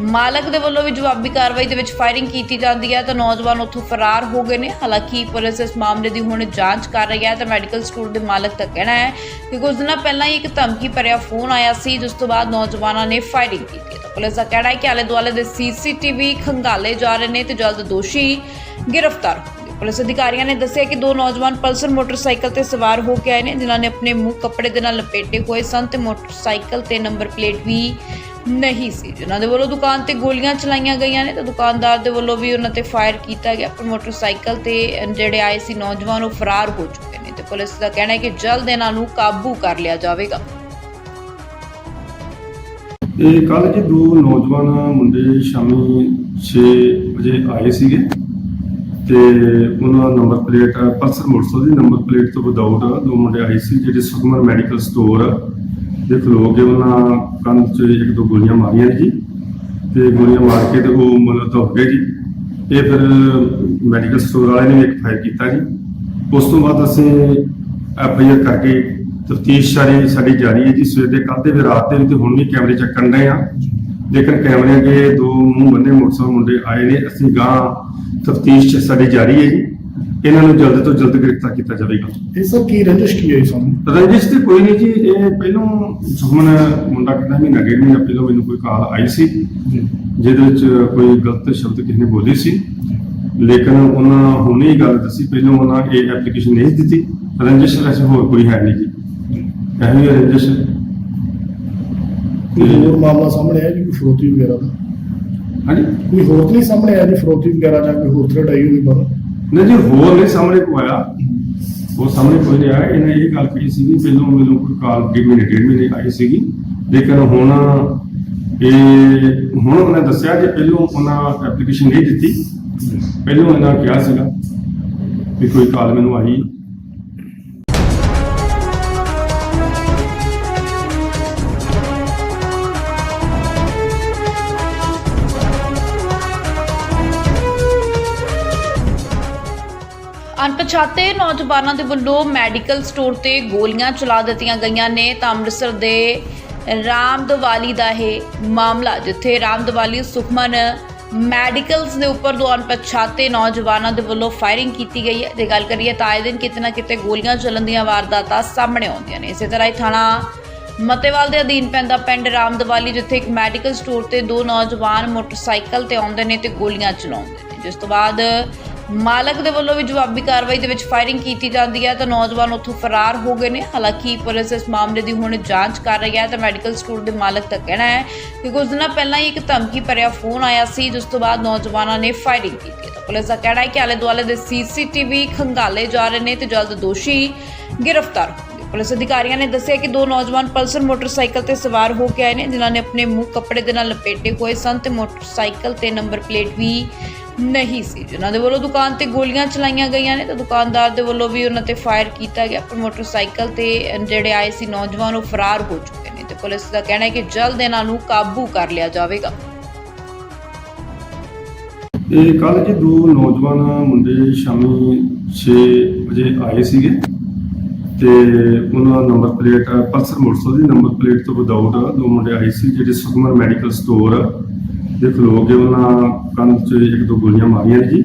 ਮਾਲਕ ਦੇ ਵੱਲੋਂ ਵੀ ਜਵਾਬੀ ਕਾਰਵਾਈ ਦੇ ਵਿੱਚ ਫਾਇਰਿੰਗ ਕੀਤੀ ਜਾਂਦੀ ਹੈ ਤਾਂ ਨੌਜਵਾਨ ਉੱਥੋਂ ਫਰਾਰ ਹੋ ਗਏ ਨੇ। ਹਾਲਾਂਕਿ ਪੁਲਿਸ ਇਸ ਮਾਮਲੇ ਦੀ ਹੁਣ ਜਾਂਚ ਕਰ ਰਹੀ ਹੈ ਤਾਂ ਮੈਡੀਕਲ ਸਟੋਰ ਦੇ ਮਾਲਕ ਦਾ ਕਹਿਣਾ ਹੈ ਕਿ ਕੁਝ ਦਿਨਾਂ ਪਹਿਲਾਂ ਹੀ ਇੱਕ ਧਮਕੀ ਭਰਿਆ ਫੋਨ ਆਇਆ ਸੀ, ਜਿਸ ਤੋਂ ਬਾਅਦ ਨੌਜਵਾਨਾਂ ਨੇ ਫਾਇਰਿੰਗ ਕੀਤੀ ਤਾਂ ਪੁਲਿਸ ਦਾ ਕਹਿਣਾ ਹੈ ਕਿ ਆਲੇ ਦੁਆਲੇ ਦੇ ਸੀਸੀਟੀਵੀ ਖੰਗਾਲੇ ਜਾ ਰਹੇ ਨੇ ਤੇ ਜਲਦ ਦੋਸ਼ੀ ਗ੍ਰਿਫਤਾਰ ਹੋਣਗੇ। ਪੁਲਿਸ ਅਧਿਕਾਰੀਆਂ ਨੇ ਦੱਸਿਆ ਕਿ ਦੋ ਨੌਜਵਾਨ ਪਲਸਰ ਮੋਟਰਸਾਈਕਲ ਤੇ ਸਵਾਰ ਹੋ ਕੇ ਆਏ ਨੇ, ਜਿਨ੍ਹਾਂ ਨੇ ਆਪਣੇ ਮੂੰਹ ਕੱਪੜੇ ਦੇ ਨਾਲ ਲਪੇਟੇ ਹੋਏ ਸਨ ਤੇ ਮੋਟਰਸਾਈਕਲ ਤੇ ਨੰਬਰ ਪਲੇਟ ਵੀ ਨਹੀਂ ਸੀ। ਜਿਨ੍ਹਾਂ ਦੇ ਵੱਲੋਂ ਦੁਕਾਨ ਤੇ ਗੋਲੀਆਂ ਚਲਾਈਆਂ ਗਈਆਂ ਨੇ, ਤੇ ਦੁਕਾਨਦਾਰ ਦੇ ਵੱਲੋਂ ਵੀ ਉਹਨਾਂ ਤੇ ਫਾਇਰ ਕੀਤਾ ਗਿਆ। ਪਰ ਮੋਟਰਸਾਈਕਲ ਤੇ ਜਿਹੜੇ ਆਏ ਸੀ ਨੌਜਵਾਨ, ਉਹ ਫਰਾਰ ਹੋ ਚੁੱਕੇ ਨੇ ਤੇ ਪੁਲਿਸ ਦਾ ਕਹਿਣਾ ਹੈ ਕਿ ਜਲਦ ਇਹਨਾਂ ਨੂੰ ਕਾਬੂ ਕਰ ਲਿਆ ਜਾਵੇਗਾ। ਇਹ ਕੱਲ ਜੀ ਦੋ ਨੌਜਵਾਨ ਮੁੰਡੇ ਸ਼ਾਮੀ 6 ਵਜੇ ਆਏ ਸੀਗੇ ਤੇ ਉਹਨਾਂ ਨੰਬਰ ਪਲੇਟ ਪਲਸਰ ਮੋਟਰਸਾਈਕਲ ਦੀ ਨੰਬਰ ਪਲੇਟ ਤੋਂ ਵਿਦਆਊਟ ਦੋ ਮੁੰਡੇ ਆਏ ਸੀ, ਜਿਹੜੇ ਸੁਖਮਨ ਮੈਡੀਕਲ ਸਟੋਰ ਦੇ ਖਲੋ ਕੇ ਉਹਨਾਂ ਕੰਨ 'ਚ ਇੱਕ ਦੋ ਗੋਲੀਆਂ ਮਾਰੀਆਂ ਨੇ ਜੀ, ਤੇ ਗੋਲੀਆਂ ਮਾਰ ਕੇ ਤੇ ਉਹ ਮਤਲਬ ਦੌੜ ਗਏ ਜੀ। ਇਹ ਫਿਰ ਮੈਡੀਕਲ ਸਟੋਰ ਵਾਲੇ ਨੇ ਇੱਕ ਫਾਇਰ ਕੀਤਾ ਜੀ। ਉਸ ਤੋਂ ਬਾਅਦ ਅਸੀਂ ਐਫ ਕਰਕੇ ਤਫਤੀਸ਼ ਸਾਰੀ ਸਾਡੀ ਜਾਰੀ ਹੈ ਜੀ। ਸਵੇਰ ਦੇ ਕੱਲ੍ਹ ਦੇ ਵੀ ਰਾਤ ਦੇ ਵੀ ਤੇ ਹੁਣ ਵੀ ਕੈਮਰੇ ਚੈੱਕ ਚੱਕਣ ਰਹੇ ਆ। ਲੇਕਿਨ ਕੈਮਰੇ ਦੇ ਦੋ ਮੂੰਹ ਬੰਨੇ ਮੋਟਰਸਾਈਕਲ ਮੁੰਡੇ ਆਏ ਨੇ। ਅਸੀਂ ਗਾਂ ਤਫਤੀਸ਼ ਸਾਡੀ ਜਾਰੀ ਹੈ ਜੀ। ਇਹਨਾਂ ਨੂੰ ਜਲਦ ਤੋਂ ਜਲਦ ਗ੍ਰਿਫਤਾਰ ਕੀਤਾ ਜਾਵੇਗਾ। ਇਹ ਸਭ ਕੀ ਰੰਜਿਸ਼ ਕੀ ਹੋਈ ਸਾਨੂੰ ਰੰਜਿਸ਼ ਤੇ ਕੋਈ ਨਹੀਂ ਜੀ ਇਹ ਪਹਿਲੋਂ ਸੁਖਮਨ ਮੁੰਡਾ ਕਿੰਨਾ ਮਹੀਨਾ ਡੇਢ ਮਹੀਨਾ ਪਹਿਲਾਂ ਮੈਨੂੰ ਕੋਈ ਕਾਲ ਆਈ ਸੀ ਜਿਹਦੇ ਵਿੱਚ ਕੋਈ ਗਲਤ ਸ਼ਬਦ ਕਿਸੇ ਨੇ ਬੋਲੇ ਸੀ। ਲੇਕਿਨ ਉਹਨਾਂ ਹੁਣੇ ਹੀ ਗੱਲ ਦੱਸੀ ਪਹਿਲਾਂ ਉਹਨਾਂ ਇਹ ਐਪਲੀਕੇਸ਼ਨ ਨਹੀਂ ਦਿੱਤੀ। ਰੰਜਿਸ਼ ਵੈਸੇ ਹੋਰ ਕੋਈ ਹੈ ਨਹੀਂ ਜੀ। ਇਹੋ ਹੀ ਰੰਜਿਸ਼। ਕੋਈ ਹੋਰ ਮਾਮਲਾ ਸਾਹਮਣੇ ਆਇਆ ਜੀ ਕੋਈ ਫਰੋਤੀ ਵਗੈਰਾ ਦਾ? ਹਾਂਜੀ? ਕੋਈ ਹੋਰ ਨਹੀਂ ਸਾਹਮਣੇ ਆਇਆ ਜੀ ਫਰੋਤੀ ਵਗੈਰਾ ਜਾਂ ਕੋਈ ਹੋਰ ਥ੍ਰੈਡ ਆਈ ਹੋਵੇ ਬਾਹਰ? ਨਹੀਂ ਜੀ, ਹੋਰ ਨਹੀਂ ਸਾਹਮਣੇ ਕੋ ਆਇਆ। ਉਹ ਸਾਹਮਣੇ ਕੋਈ ਨਹੀਂ ਆਇਆ। ਇਹਨੇ ਇਹ ਗੱਲ ਕਹੀ ਸੀਗੀ, ਪਹਿਲਾਂ ਮੈਨੂੰ ਕੋਈ ਕਾਲ ਡੇਢ ਮਹੀਨੇ ਡੇਢ ਮਹੀਨੇ ਆਈ ਸੀਗੀ। ਲੇਕਿਨ ਹੁਣ ਇਹ, ਹੁਣ ਉਹਨੇ ਦੱਸਿਆ ਕਿ ਪਹਿਲਾਂ ਉਹਨਾਂ ਐਪਲੀਕੇਸ਼ਨ ਨਹੀਂ ਦਿੱਤੀ, ਪਹਿਲਾਂ ਇਹਨਾਂ ਕਿਹਾ ਸੀਗਾ ਵੀ ਕੋਈ ਕਾਲ ਮੈਨੂੰ ਆਈ। ਅਣਪਛਾਤੇ ਨੌਜਵਾਨਾਂ ਦੇ ਵੱਲੋਂ ਮੈਡੀਕਲ ਸਟੋਰ ਤੇ ਗੋਲੀਆਂ ਚਲਾ ਦਿੱਤੀਆਂ ਗਈਆਂ ਨੇ। ਤਾਂ ਅੰਮ੍ਰਿਤਸਰ ਦੇ ਰਾਮਦਵਾਲੀ ਦਾ ਇਹ ਮਾਮਲਾ, ਜਿੱਥੇ ਰਾਮਦਵਾਲੀ ਸੁਖਮਨ ਮੈਡੀਕਲਸ ਦੇ ਉੱਪਰ ਦੋ ਅਣਪਛਾਤੇ ਨੌਜਵਾਨਾਂ ਦੇ ਵੱਲੋਂ ਫਾਇਰਿੰਗ ਕੀਤੀ ਗਈ ਹੈ। ਜੇ ਗੱਲ ਕਰੀਏ ਤਾਂ ਆਏ ਦਿਨ ਕਿਤੇ ਨਾ ਕਿਤੇ ਗੋਲੀਆਂ ਚੱਲਣ ਦੀਆਂ ਵਾਰਦਾਤਾਂ ਸਾਹਮਣੇ ਆਉਂਦੀਆਂ ਨੇ। ਇਸੇ ਤਰ੍ਹਾਂ ਹੀ ਥਾਣਾ ਮਤੇਵਾਲ ਦੇ ਅਧੀਨ ਪੈਂਦਾ ਪਿੰਡ ਰਾਮਦਵਾਲੀ, ਜਿੱਥੇ ਇੱਕ ਮੈਡੀਕਲ ਸਟੋਰ ਤੇ ਦੋ ਨੌਜਵਾਨ ਮੋਟਰਸਾਈਕਲ ਤੇ ਆਉਂਦੇ ਨੇ ਤੇ ਗੋਲੀਆਂ ਚਲਾਉਂਦੇ ਨੇ। ਜਿਸ ਤੋਂ ਬਾਅਦ ਮਾਲਕ ਦੇ ਵੱਲੋਂ ਵੀ ਜਵਾਬੀ ਕਾਰਵਾਈ ਦੇ ਵਿੱਚ ਫਾਇਰਿੰਗ ਕੀਤੀ ਜਾਂਦੀ ਹੈ ਤਾਂ ਨੌਜਵਾਨ ਉੱਥੋਂ ਫਰਾਰ ਹੋ ਗਏ ਨੇ। ਹਾਲਾਂਕਿ ਪੁਲਿਸ ਇਸ ਮਾਮਲੇ ਦੀ ਹੁਣ ਜਾਂਚ ਕਰ ਰਹੀ ਹੈ ਤਾਂ ਮੈਡੀਕਲ ਸਟੋਰ ਦੇ ਮਾਲਕ ਦਾ ਕਹਿਣਾ ਹੈ ਕਿ ਕੁਝ ਦਿਨਾਂ ਪਹਿਲਾਂ ਹੀ ਇੱਕ ਧਮਕੀ ਭਰਿਆ ਫੋਨ ਆਇਆ ਸੀ, ਜਿਸ ਤੋਂ ਬਾਅਦ ਨੌਜਵਾਨਾਂ ਨੇ ਫਾਇਰਿੰਗ ਕੀਤੀ ਤਾਂ ਪੁਲਿਸ ਦਾ ਕਹਿਣਾ ਹੈ ਕਿ ਆਲੇ ਦੁਆਲੇ ਦੇ ਸੀਸੀਟੀਵੀ ਖੰਗਾਲੇ ਜਾ ਰਹੇ ਨੇ ਤੇ ਜਲਦ ਦੋਸ਼ੀ ਗ੍ਰਿਫਤਾਰ ਪੁਲਿਸ ਅਧਿਕਾਰੀਆਂ ਨੇ ਦੱਸਿਆ ਕਿ ਦੋ ਨੌਜਵਾਨ ਪਲਸਰ ਮੋਟਰਸਾਈਕਲ ਤੇ ਸਵਾਰ ਹੋ ਕੇ ਆਏ ਨੇ, ਜਿਨ੍ਹਾਂ ਨੇ ਆਪਣੇ ਮੂੰਹ ਕੱਪੜੇ ਦੇ ਨਾਲ ਲਪੇਟੇ ਹੋਏ ਸਨ ਤੇ ਮੋਟਰਸਾਈਕਲ ਤੇ ਨੰਬਰ ਪਲੇਟ ਵੀ ਨਹੀਂ ਸੀ। ਜਿਨ੍ਹਾਂ ਦੇ ਵੱਲੋਂ ਦੁਕਾਨ ਤੇ ਗੋਲੀਆਂ ਚਲਾਈਆਂ ਗਈਆਂ ਨੇ ਤੇ ਦੁਕਾਨਦਾਰ ਦੇ ਵੱਲੋਂ ਵੀ ਉਹਨਾਂ ਤੇ ਫਾਇਰ ਕੀਤਾ ਗਿਆ, ਪਰ ਮੋਟਰਸਾਈਕਲ ਤੇ ਜਿਹੜੇ ਆਏ ਸੀ ਨੌਜਵਾਨ ਉਹ ਫਰਾਰ ਹੋ ਚੁੱਕੇ ਨੇ ਤੇ ਪੁਲਿਸ ਦਾ ਕਹਿਣਾ ਹੈ ਕਿ ਜਲਦ ਇਹਨਾਂ ਨੂੰ ਕਾਬੂ ਕਰ ਲਿਆ ਜਾਵੇਗਾ। ਇਹ ਕੱਲ ਜੀ ਦੋ ਨੌਜਵਾਨ ਮੁੰਡੇ ਸ਼ਾਮੀ 6 ਵਜੇ ਆਏ ਸੀਗੇ। ਤੇ ਉਹਨਾਂ ਦਾ ਨੰਬਰ ਪਲੇਟ ਪਲਸਰ ਮੋਟਰਸਾਈਕਲ ਦੀ ਨੰਬਰ ਪਲੇਟ ਤੋਂ ਵਿਦਆਊਟ ਦੋ ਮੁੰਡੇ ਆਏ ਸੀ ਜਿਹੜੇ ਸੁਖਮਨ ਮੈਡੀਕਲ ਸਟੋਰ ਦੇ ਖਲੋ ਕੇ ਉਹਨਾਂ ਕੰਨ 'ਚ ਇੱਕ ਦੋ ਗੋਲੀਆਂ ਮਾਰੀਆਂ ਜੀ,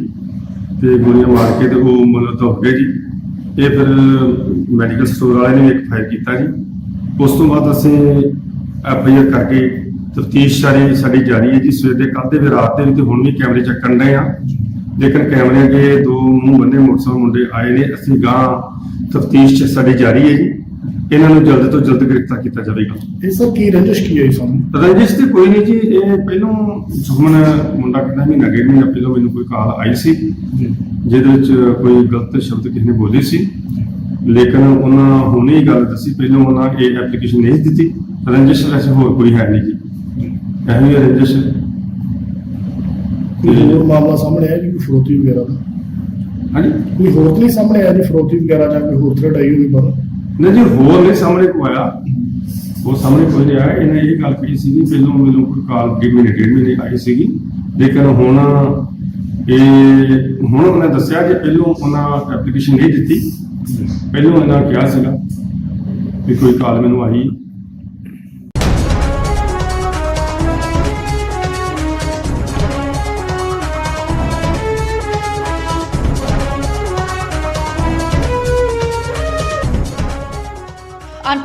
ਤੇ ਗੋਲੀਆਂ ਮਾਰ ਕੇ ਤੇ ਉਹ ਮਤਲਬ ਦੌੜ ਗਏ ਜੀ। ਇਹ ਫਿਰ ਮੈਡੀਕਲ ਸਟੋਰ ਵਾਲੇ ਨੇ ਇੱਕ ਫਾਇਰ ਕੀਤਾ ਜੀ। ਉਸ ਤੋਂ ਬਾਅਦ ਅਸੀਂ ਐਫ ਕਰਕੇ ਤਫਤੀਸ਼ ਸਾਰੀ ਸਾਡੀ ਜਾਰੀ ਹੈ ਜੀ। ਸਵੇਰ ਦੇ ਕੱਲ੍ਹ ਦੇ ਵੀ ਰਾਤ ਦੇ ਵੀ ਤੇ ਹੁਣ ਵੀ ਕੈਮਰੇ ਚੱਕਣ ਰਹੇ ਆ। ਲੇਕਿਨ ਕੈਮਰਿਆਂ ਦੇ ਦੋ ਮੂੰਹ ਬੰਨੇ ਮੋਟਰਸਾਈਕਲ ਮੁੰਡੇ ਆਏ ਨੇ ਅਸੀਂ ਗਾਂ ਤਫਤੀਸ਼ ਸਾਡੀ ਜਾਰੀ ਹੈ ਜੀ। ਇਹਨਾਂ ਨੂੰ ਜਲਦ ਤੋਂ ਜਲਦ ਗ੍ਰਿਫਤਾਰ ਕੀਤਾ ਜਾਵੇਗਾ। ਇਹ ਸਭ ਕੀ ਰੰਜਿਸ਼ ਕੀ ਹੋਈ ਸਾਨੂੰ? ਰੰਜਿਸ਼ ਤੇ ਕੋਈ ਨਹੀਂ ਜੀ ਇਹ ਪਹਿਲੋਂ ਸੁਖਮਨ ਮੁੰਡਾ ਕਿੰਨਾ ਮਹੀਨਾ ਡੇਢ ਮਹੀਨਾ ਪਹਿਲਾਂ ਮੈਨੂੰ ਕੋਈ ਕਾਲ ਆਈ ਸੀ। ਜਿਹਦੇ ਵਿੱਚ ਕੋਈ ਗਲਤ ਸ਼ਬਦ ਕਿਸੇ ਨੇ ਬੋਲੇ ਸੀ। ਲੇਕਿਨ ਉਹਨਾਂ ਹੁਣੇ ਹੀ ਗੱਲ ਦੱਸੀ ਪਹਿਲਾਂ ਉਹਨਾਂ ਇਹ ਐਪਲੀਕੇਸ਼ਨ ਨਹੀਂ ਦਿੱਤੀ। ਰੰਜਿਸ਼ ਵੈਸੇ ਹੋਰ ਕੋਈ ਹੈ ਨਹੀਂ ਜੀ। ਇਹੋ ਹੀ ਰੰਜਿਸ਼ ਕੋਈ ਹੋਰ ਮਾਮਲਾ ਸਾਹਮਣੇ ਆਇਆ ਜੀ ਕੋਈ ਫਰੋਤੀ ਵਗੈਰਾ ਦਾ? ਹਾਂਜੀ? ਕੋਈ ਹੋਰ ਤਾਂ ਨਹੀਂ ਸਾਹਮਣੇ ਆਇਆ ਜੀ ਫਰੋਤੀ ਵਗੈਰਾ ਜਾਂ ਕੋਈ ਹੋਰ ਥ੍ਰੈਡ ਆਈ ਹੋਵੇ ਬਾਹਰ? ਨਹੀਂ ਜੀ ਹੋਰ ਨਹੀਂ ਸਾਹਮਣੇ ਕੋ ਆਇਆ। ਉਹ ਸਾਹਮਣੇ ਕੋਈ ਨਹੀਂ ਆਇਆ। ਇਹਨੇ ਇਹ ਗੱਲ ਕਹੀ ਸੀਗੀ ਪਹਿਲਾਂ ਮੈਨੂੰ ਕੋਈ ਕਾਲ ਡੇਢ ਮਹੀਨੇ ਡੇਢ ਮਹੀਨੇ ਆਈ ਸੀਗੀ। ਲੇਕਿਨ ਹੁਣ ਇਹ ਹੁਣ ਉਹਨੇ ਦੱਸਿਆ ਕਿ ਪਹਿਲਾਂ ਉਹਨਾਂ ਐਪਲੀਕੇਸ਼ਨ ਨਹੀਂ ਦਿੱਤੀ ਪਹਿਲਾਂ ਇਹਨਾਂ ਕਿਹਾ ਸੀਗਾ ਵੀ ਕੋਈ ਕਾਲ ਮੈਨੂੰ ਆਈ।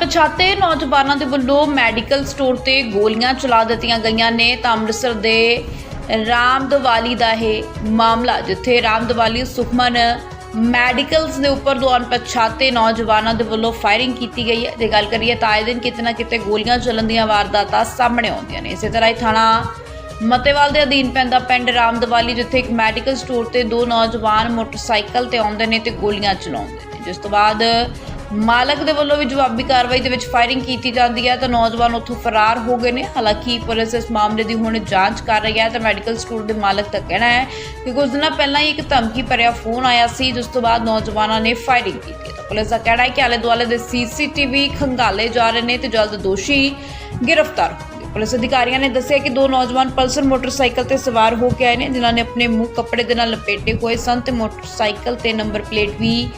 ਅਣਪਛਾਤੇ ਨੌਜਵਾਨਾਂ ਦੇ ਵੱਲੋਂ ਮੈਡੀਕਲ ਸਟੋਰ ਤੇ ਗੋਲੀਆਂ ਚਲਾ ਦਿੱਤੀਆਂ ਗਈਆਂ ਨੇ। ਤਾਂ ਅੰਮ੍ਰਿਤਸਰ ਦੇ ਰਾਮਦਵਾਲੀ ਦਾ ਇਹ ਮਾਮਲਾ, ਜਿੱਥੇ ਰਾਮਦਵਾਲੀ ਸੁਖਮਨ ਮੈਡੀਕਲਸ ਦੇ ਉੱਪਰ ਦੋ ਅਣਪਛਾਤੇ ਨੌਜਵਾਨਾਂ ਦੇ ਵੱਲੋਂ ਫਾਇਰਿੰਗ ਕੀਤੀ ਗਈ ਹੈ। ਜੇ ਗੱਲ ਕਰੀਏ ਤਾਂ ਆਏ ਦਿਨ ਕਿਤੇ ਨਾ ਕਿਤੇ ਗੋਲੀਆਂ ਚੱਲਣ ਦੀਆਂ ਵਾਰਦਾਤਾਂ ਸਾਹਮਣੇ ਆਉਂਦੀਆਂ ਨੇ। ਇਸੇ ਤਰ੍ਹਾਂ ਹੀ ਥਾਣਾ ਮਤੇਵਾਲ ਦੇ ਅਧੀਨ ਪੈਂਦਾ ਪਿੰਡ ਰਾਮਦਵਾਲੀ, ਜਿੱਥੇ ਇੱਕ ਮੈਡੀਕਲ ਸਟੋਰ ਤੇ ਦੋ ਨੌਜਵਾਨ ਮੋਟਰਸਾਈਕਲ ਤੇ ਆਉਂਦੇ ਨੇ ਤੇ ਗੋਲੀਆਂ ਚਲਾਉਂਦੇ ਨੇ। ਜਿਸ ਤੋਂ ਬਾਅਦ ਮਾਲਕ ਦੇ ਵੱਲੋਂ ਵੀ ਜਵਾਬੀ ਕਾਰਵਾਈ ਦੇ ਵਿੱਚ ਫਾਇਰਿੰਗ ਕੀਤੀ ਜਾਂਦੀ ਹੈ ਤਾਂ ਨੌਜਵਾਨ ਉੱਥੋਂ ਫਰਾਰ ਹੋ ਗਏ ਨੇ। ਹਾਲਾਂਕਿ ਪੁਲਿਸ ਇਸ ਮਾਮਲੇ ਦੀ ਹੁਣ ਜਾਂਚ ਕਰ ਰਹੀ ਹੈ ਤਾਂ ਮੈਡੀਕਲ ਸਟੋਰ ਦੇ ਮਾਲਕ ਦਾ ਕਹਿਣਾ ਹੈ ਕਿ ਕੁਝ ਦਿਨਾਂ ਪਹਿਲਾਂ ਹੀ ਇੱਕ ਧਮਕੀ ਭਰਿਆ ਫੋਨ ਆਇਆ ਸੀ, ਜਿਸ ਤੋਂ ਬਾਅਦ ਨੌਜਵਾਨਾਂ ਨੇ ਫਾਇਰਿੰਗ ਕੀਤੀ ਤਾਂ ਪੁਲਿਸ ਦਾ ਕਹਿਣਾ ਹੈ ਕਿ ਆਲੇ ਦੁਆਲੇ ਦੇ ਸੀਸੀਟੀਵੀ ਖੰਗਾਲੇ ਜਾ ਰਹੇ ਨੇ ਤੇ ਜਲਦ ਦੋਸ਼ੀ ਗ੍ਰਿਫਤਾਰ ਹੋਣਗੇ। ਪੁਲਿਸ ਅਧਿਕਾਰੀਆਂ ਨੇ ਦੱਸਿਆ ਕਿ ਦੋ ਨੌਜਵਾਨ ਪਲਸਰ ਮੋਟਰਸਾਈਕਲ ਤੇ ਸਵਾਰ ਹੋ ਕੇ ਆਏ ਨੇ, ਜਿਨ੍ਹਾਂ ਨੇ ਆਪਣੇ ਮੂੰਹ ਕੱਪੜੇ ਦੇ ਨਾਲ ਲਪੇਟੇ ਹੋਏ ਸਨ ਤੇ ਮੋਟਰਸਾਈਕਲ ਤੇ ਨੰਬਰ ਪਲੇਟ ਵੀ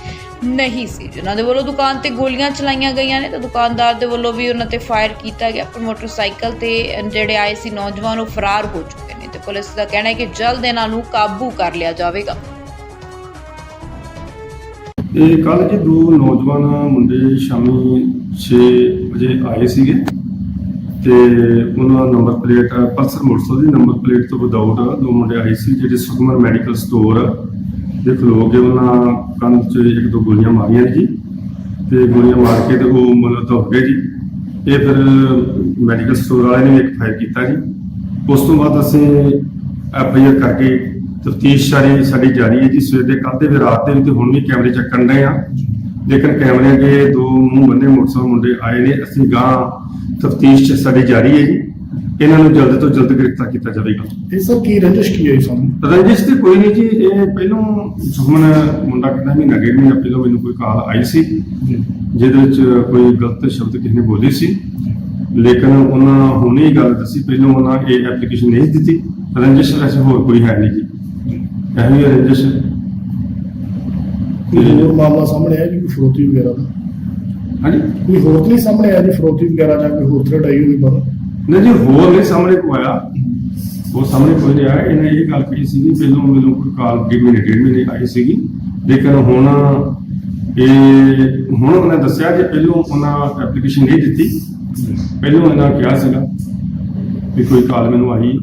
ਨਹੀਂ ਸੀ ਜਿਨ੍ਹਾਂ ਦੇ ਵੱਲੋਂ ਦੁਕਾਨ ਤੇ ਗੋਲੀਆਂ ਚਲਾਈਆਂ ਗਈਆਂ ਨੇ ਤੇ ਦੁਕਾਨਦਾਰ ਦੇ ਵੱਲੋਂ ਵੀ ਉਹਨਾਂ ਤੇ ਫਾਇਰ ਕੀਤਾ ਗਿਆ। ਪਰ ਮੋਟਰਸਾਈਕਲ ਤੇ ਜਿਹੜੇ ਆਏ ਸੀ ਨੌਜਵਾਨ, ਉਹ ਫਰਾਰ ਹੋ ਚੁੱਕੇ ਨੇ ਤੇ ਪੁਲਿਸ ਦਾ ਕਹਿਣਾ ਹੈ ਕਿ ਜਲਦ ਇਹਨਾਂ ਨੂੰ ਕਾਬੂ ਕਰ ਲਿਆ ਜਾਵੇਗਾ। ਇਹ ਕੱਲ ਜੀ ਦੋ ਨੌਜਵਾਨ ਮੁੰਡੇ ਸ਼ਾਮੀ 6 ਵਜੇ ਆਏ ਸੀਗੇ ਤੇ ਉਹਨਾਂ ਦਾ ਨੰਬਰ ਪਲੇਟ, ਪਲਸਰ ਮੋਟਰਸਾਈਕਲ ਦੀ ਨੰਬਰ ਪਲੇਟ ਤੋਂ ਵਿਦਆਊਟ ਦੋ ਮੁੰਡੇ ਆਏ ਸੀ, ਜਿਹੜੇ ਸੁਖਮਨ ਮੈਡੀਕਲ ਸਟੋਰ ਦੇ ਖਲੋ ਕੇ ਉਹਨਾਂ ਕੰਨ 'ਚ ਇੱਕ ਦੋ ਗੋਲੀਆਂ ਮਾਰੀਆਂ ਜੀ, ਤੇ ਗੋਲੀਆਂ ਮਾਰ ਕੇ ਤੇ ਉਹ ਮਤਲਬ ਦੌੜ ਗਏ ਜੀ। ਇਹ ਫਿਰ ਮੈਡੀਕਲ ਸਟੋਰ ਵਾਲੇ ਨੇ ਇੱਕ ਫਾਇਰ ਕੀਤਾ ਜੀ। ਉਸ ਤੋਂ ਬਾਅਦ ਅਸੀਂ ਐਫ ਆਈ ਆਰ ਕਰਕੇ ਤਫਤੀਸ਼ ਸਾਰੀ ਸਾਡੀ ਜਾਰੀ ਹੈ ਜੀ। ਸਵੇਰ ਦੇ ਕੱਲ੍ਹ ਦੇ ਵੀ ਰਾਤ ਦੇ ਵੀ ਤੇ ਹੁਣ ਵੀ ਕੈਮਰੇ ਚੱਕਣ ਰਹੇ ਆ। ਲੇਕਿਨ ਕੈਮਰੇ ਅੱਗੇ ਦੋ ਮੂੰਹ ਬੰਨੇ ਮੋਟਰਸਾਈਕਲ ਮੁੰਡੇ ਆਏ ਨੇ। ਅਸੀਂ ਗਾਂ ਤਫਤੀਸ਼ ਸਾਡੀ ਜਾਰੀ ਹੈ ਜੀ। ਇਹਨਾਂ ਨੂੰ ਜਲਦ ਤੋਂ ਜਲਦ ਗ੍ਰਿਫਤਾਰ ਕੀਤਾ ਜਾਵੇਗਾ। ਇਹ ਸਰ ਕੀ ਰੰਜਿਸ਼ ਕੀ ਹੈ ਸਾਨੂੰ? ਰੰਜਿਸ਼ ਤੇ ਕੋਈ ਨਹੀਂ ਜੀ ਇਹ ਪਹਿਲੋਂ ਸੁਖਮਨ ਮੁੰਡਾ ਕਹਿੰਦਾ ਮਹੀਨਾ ਡੇਢ ਮਹੀਨਾ ਪਹਿਲਾਂ ਮੈਨੂੰ ਕੋਈ ਕਾਲ ਆਈ ਸੀ। ਜਿਹਦੇ ਵਿੱਚ ਕੋਈ ਗਲਤ ਸ਼ਬਦ ਕਿਸੇ ਨੇ ਬੋਲੇ ਸੀ। ਲੇਕਿਨ ਉਹਨਾਂ ਹੁਣੇ ਹੀ ਗੱਲ ਦੱਸੀ ਪਹਿਲਾਂ ਉਹਨਾਂ ਇਹ ਐਪਲੀਕੇਸ਼ਨ ਨਹੀਂ ਦਿੱਤੀ। ਰੰਜਿਸ਼ ਵੈਸੇ ਹੋਰ ਕੋਈ ਹੈ ਨਹੀਂ ਜੀ। ਹੀ ਰੰਜਿਸ਼। ਕੋਈ ਹੋਰ ਮਾਮਲਾ ਸਾਹਮਣੇ ਆਇਆ ਜੀ ਕੋਈ ਫਰੋਤੀ ਵਗੈਰਾ ਦਾ? ਹਾਂਜੀ? ਕੋਈ ਹੋਰ ਨਹੀਂ ਸਾਹਮਣੇ ਆਇਆ ਜੀ ਫਰੋਤੀ ਵਗੈਰਾ ਜਾਂ ਕੋਈ ਹੋਰ ਥ੍ਰੈਡ ਆਈ ਹੋਵੇ ਬਾਹਰ? ਨਹੀਂ ਜੀ, ਹੋਰ ਨਹੀਂ ਸਾਹਮਣੇ ਕੋ ਆਇਆ? ਉਹ ਸਾਹਮਣੇ ਕੋਈ ਨਹੀਂ ਆਇਆ। ਇਹਨੇ ਇਹ ਗੱਲ ਕਹੀ ਸੀਗੀ, ਪਹਿਲਾਂ ਮੈਨੂੰ ਕੋਈ ਕਾਲ ਡੇਢ ਮਹੀਨੇ ਡੇਢ ਮਹੀਨੇ ਆਈ ਸੀਗੀ। ਲੇਕਿਨ ਹੁਣ ਇਹ, ਹੁਣ ਉਹਨੇ ਦੱਸਿਆ ਕਿ ਪਹਿਲਾਂ ਉਹਨਾਂ ਐਪਲੀਕੇਸ਼ਨ ਨਹੀਂ ਦਿੱਤੀ। ਪਹਿਲਾਂ ਇਹਨਾਂ ਕਿਹਾ ਸੀਗਾ ਵੀ ਕੋਈ ਕਾਲ ਮੈਨੂੰ ਆਈ।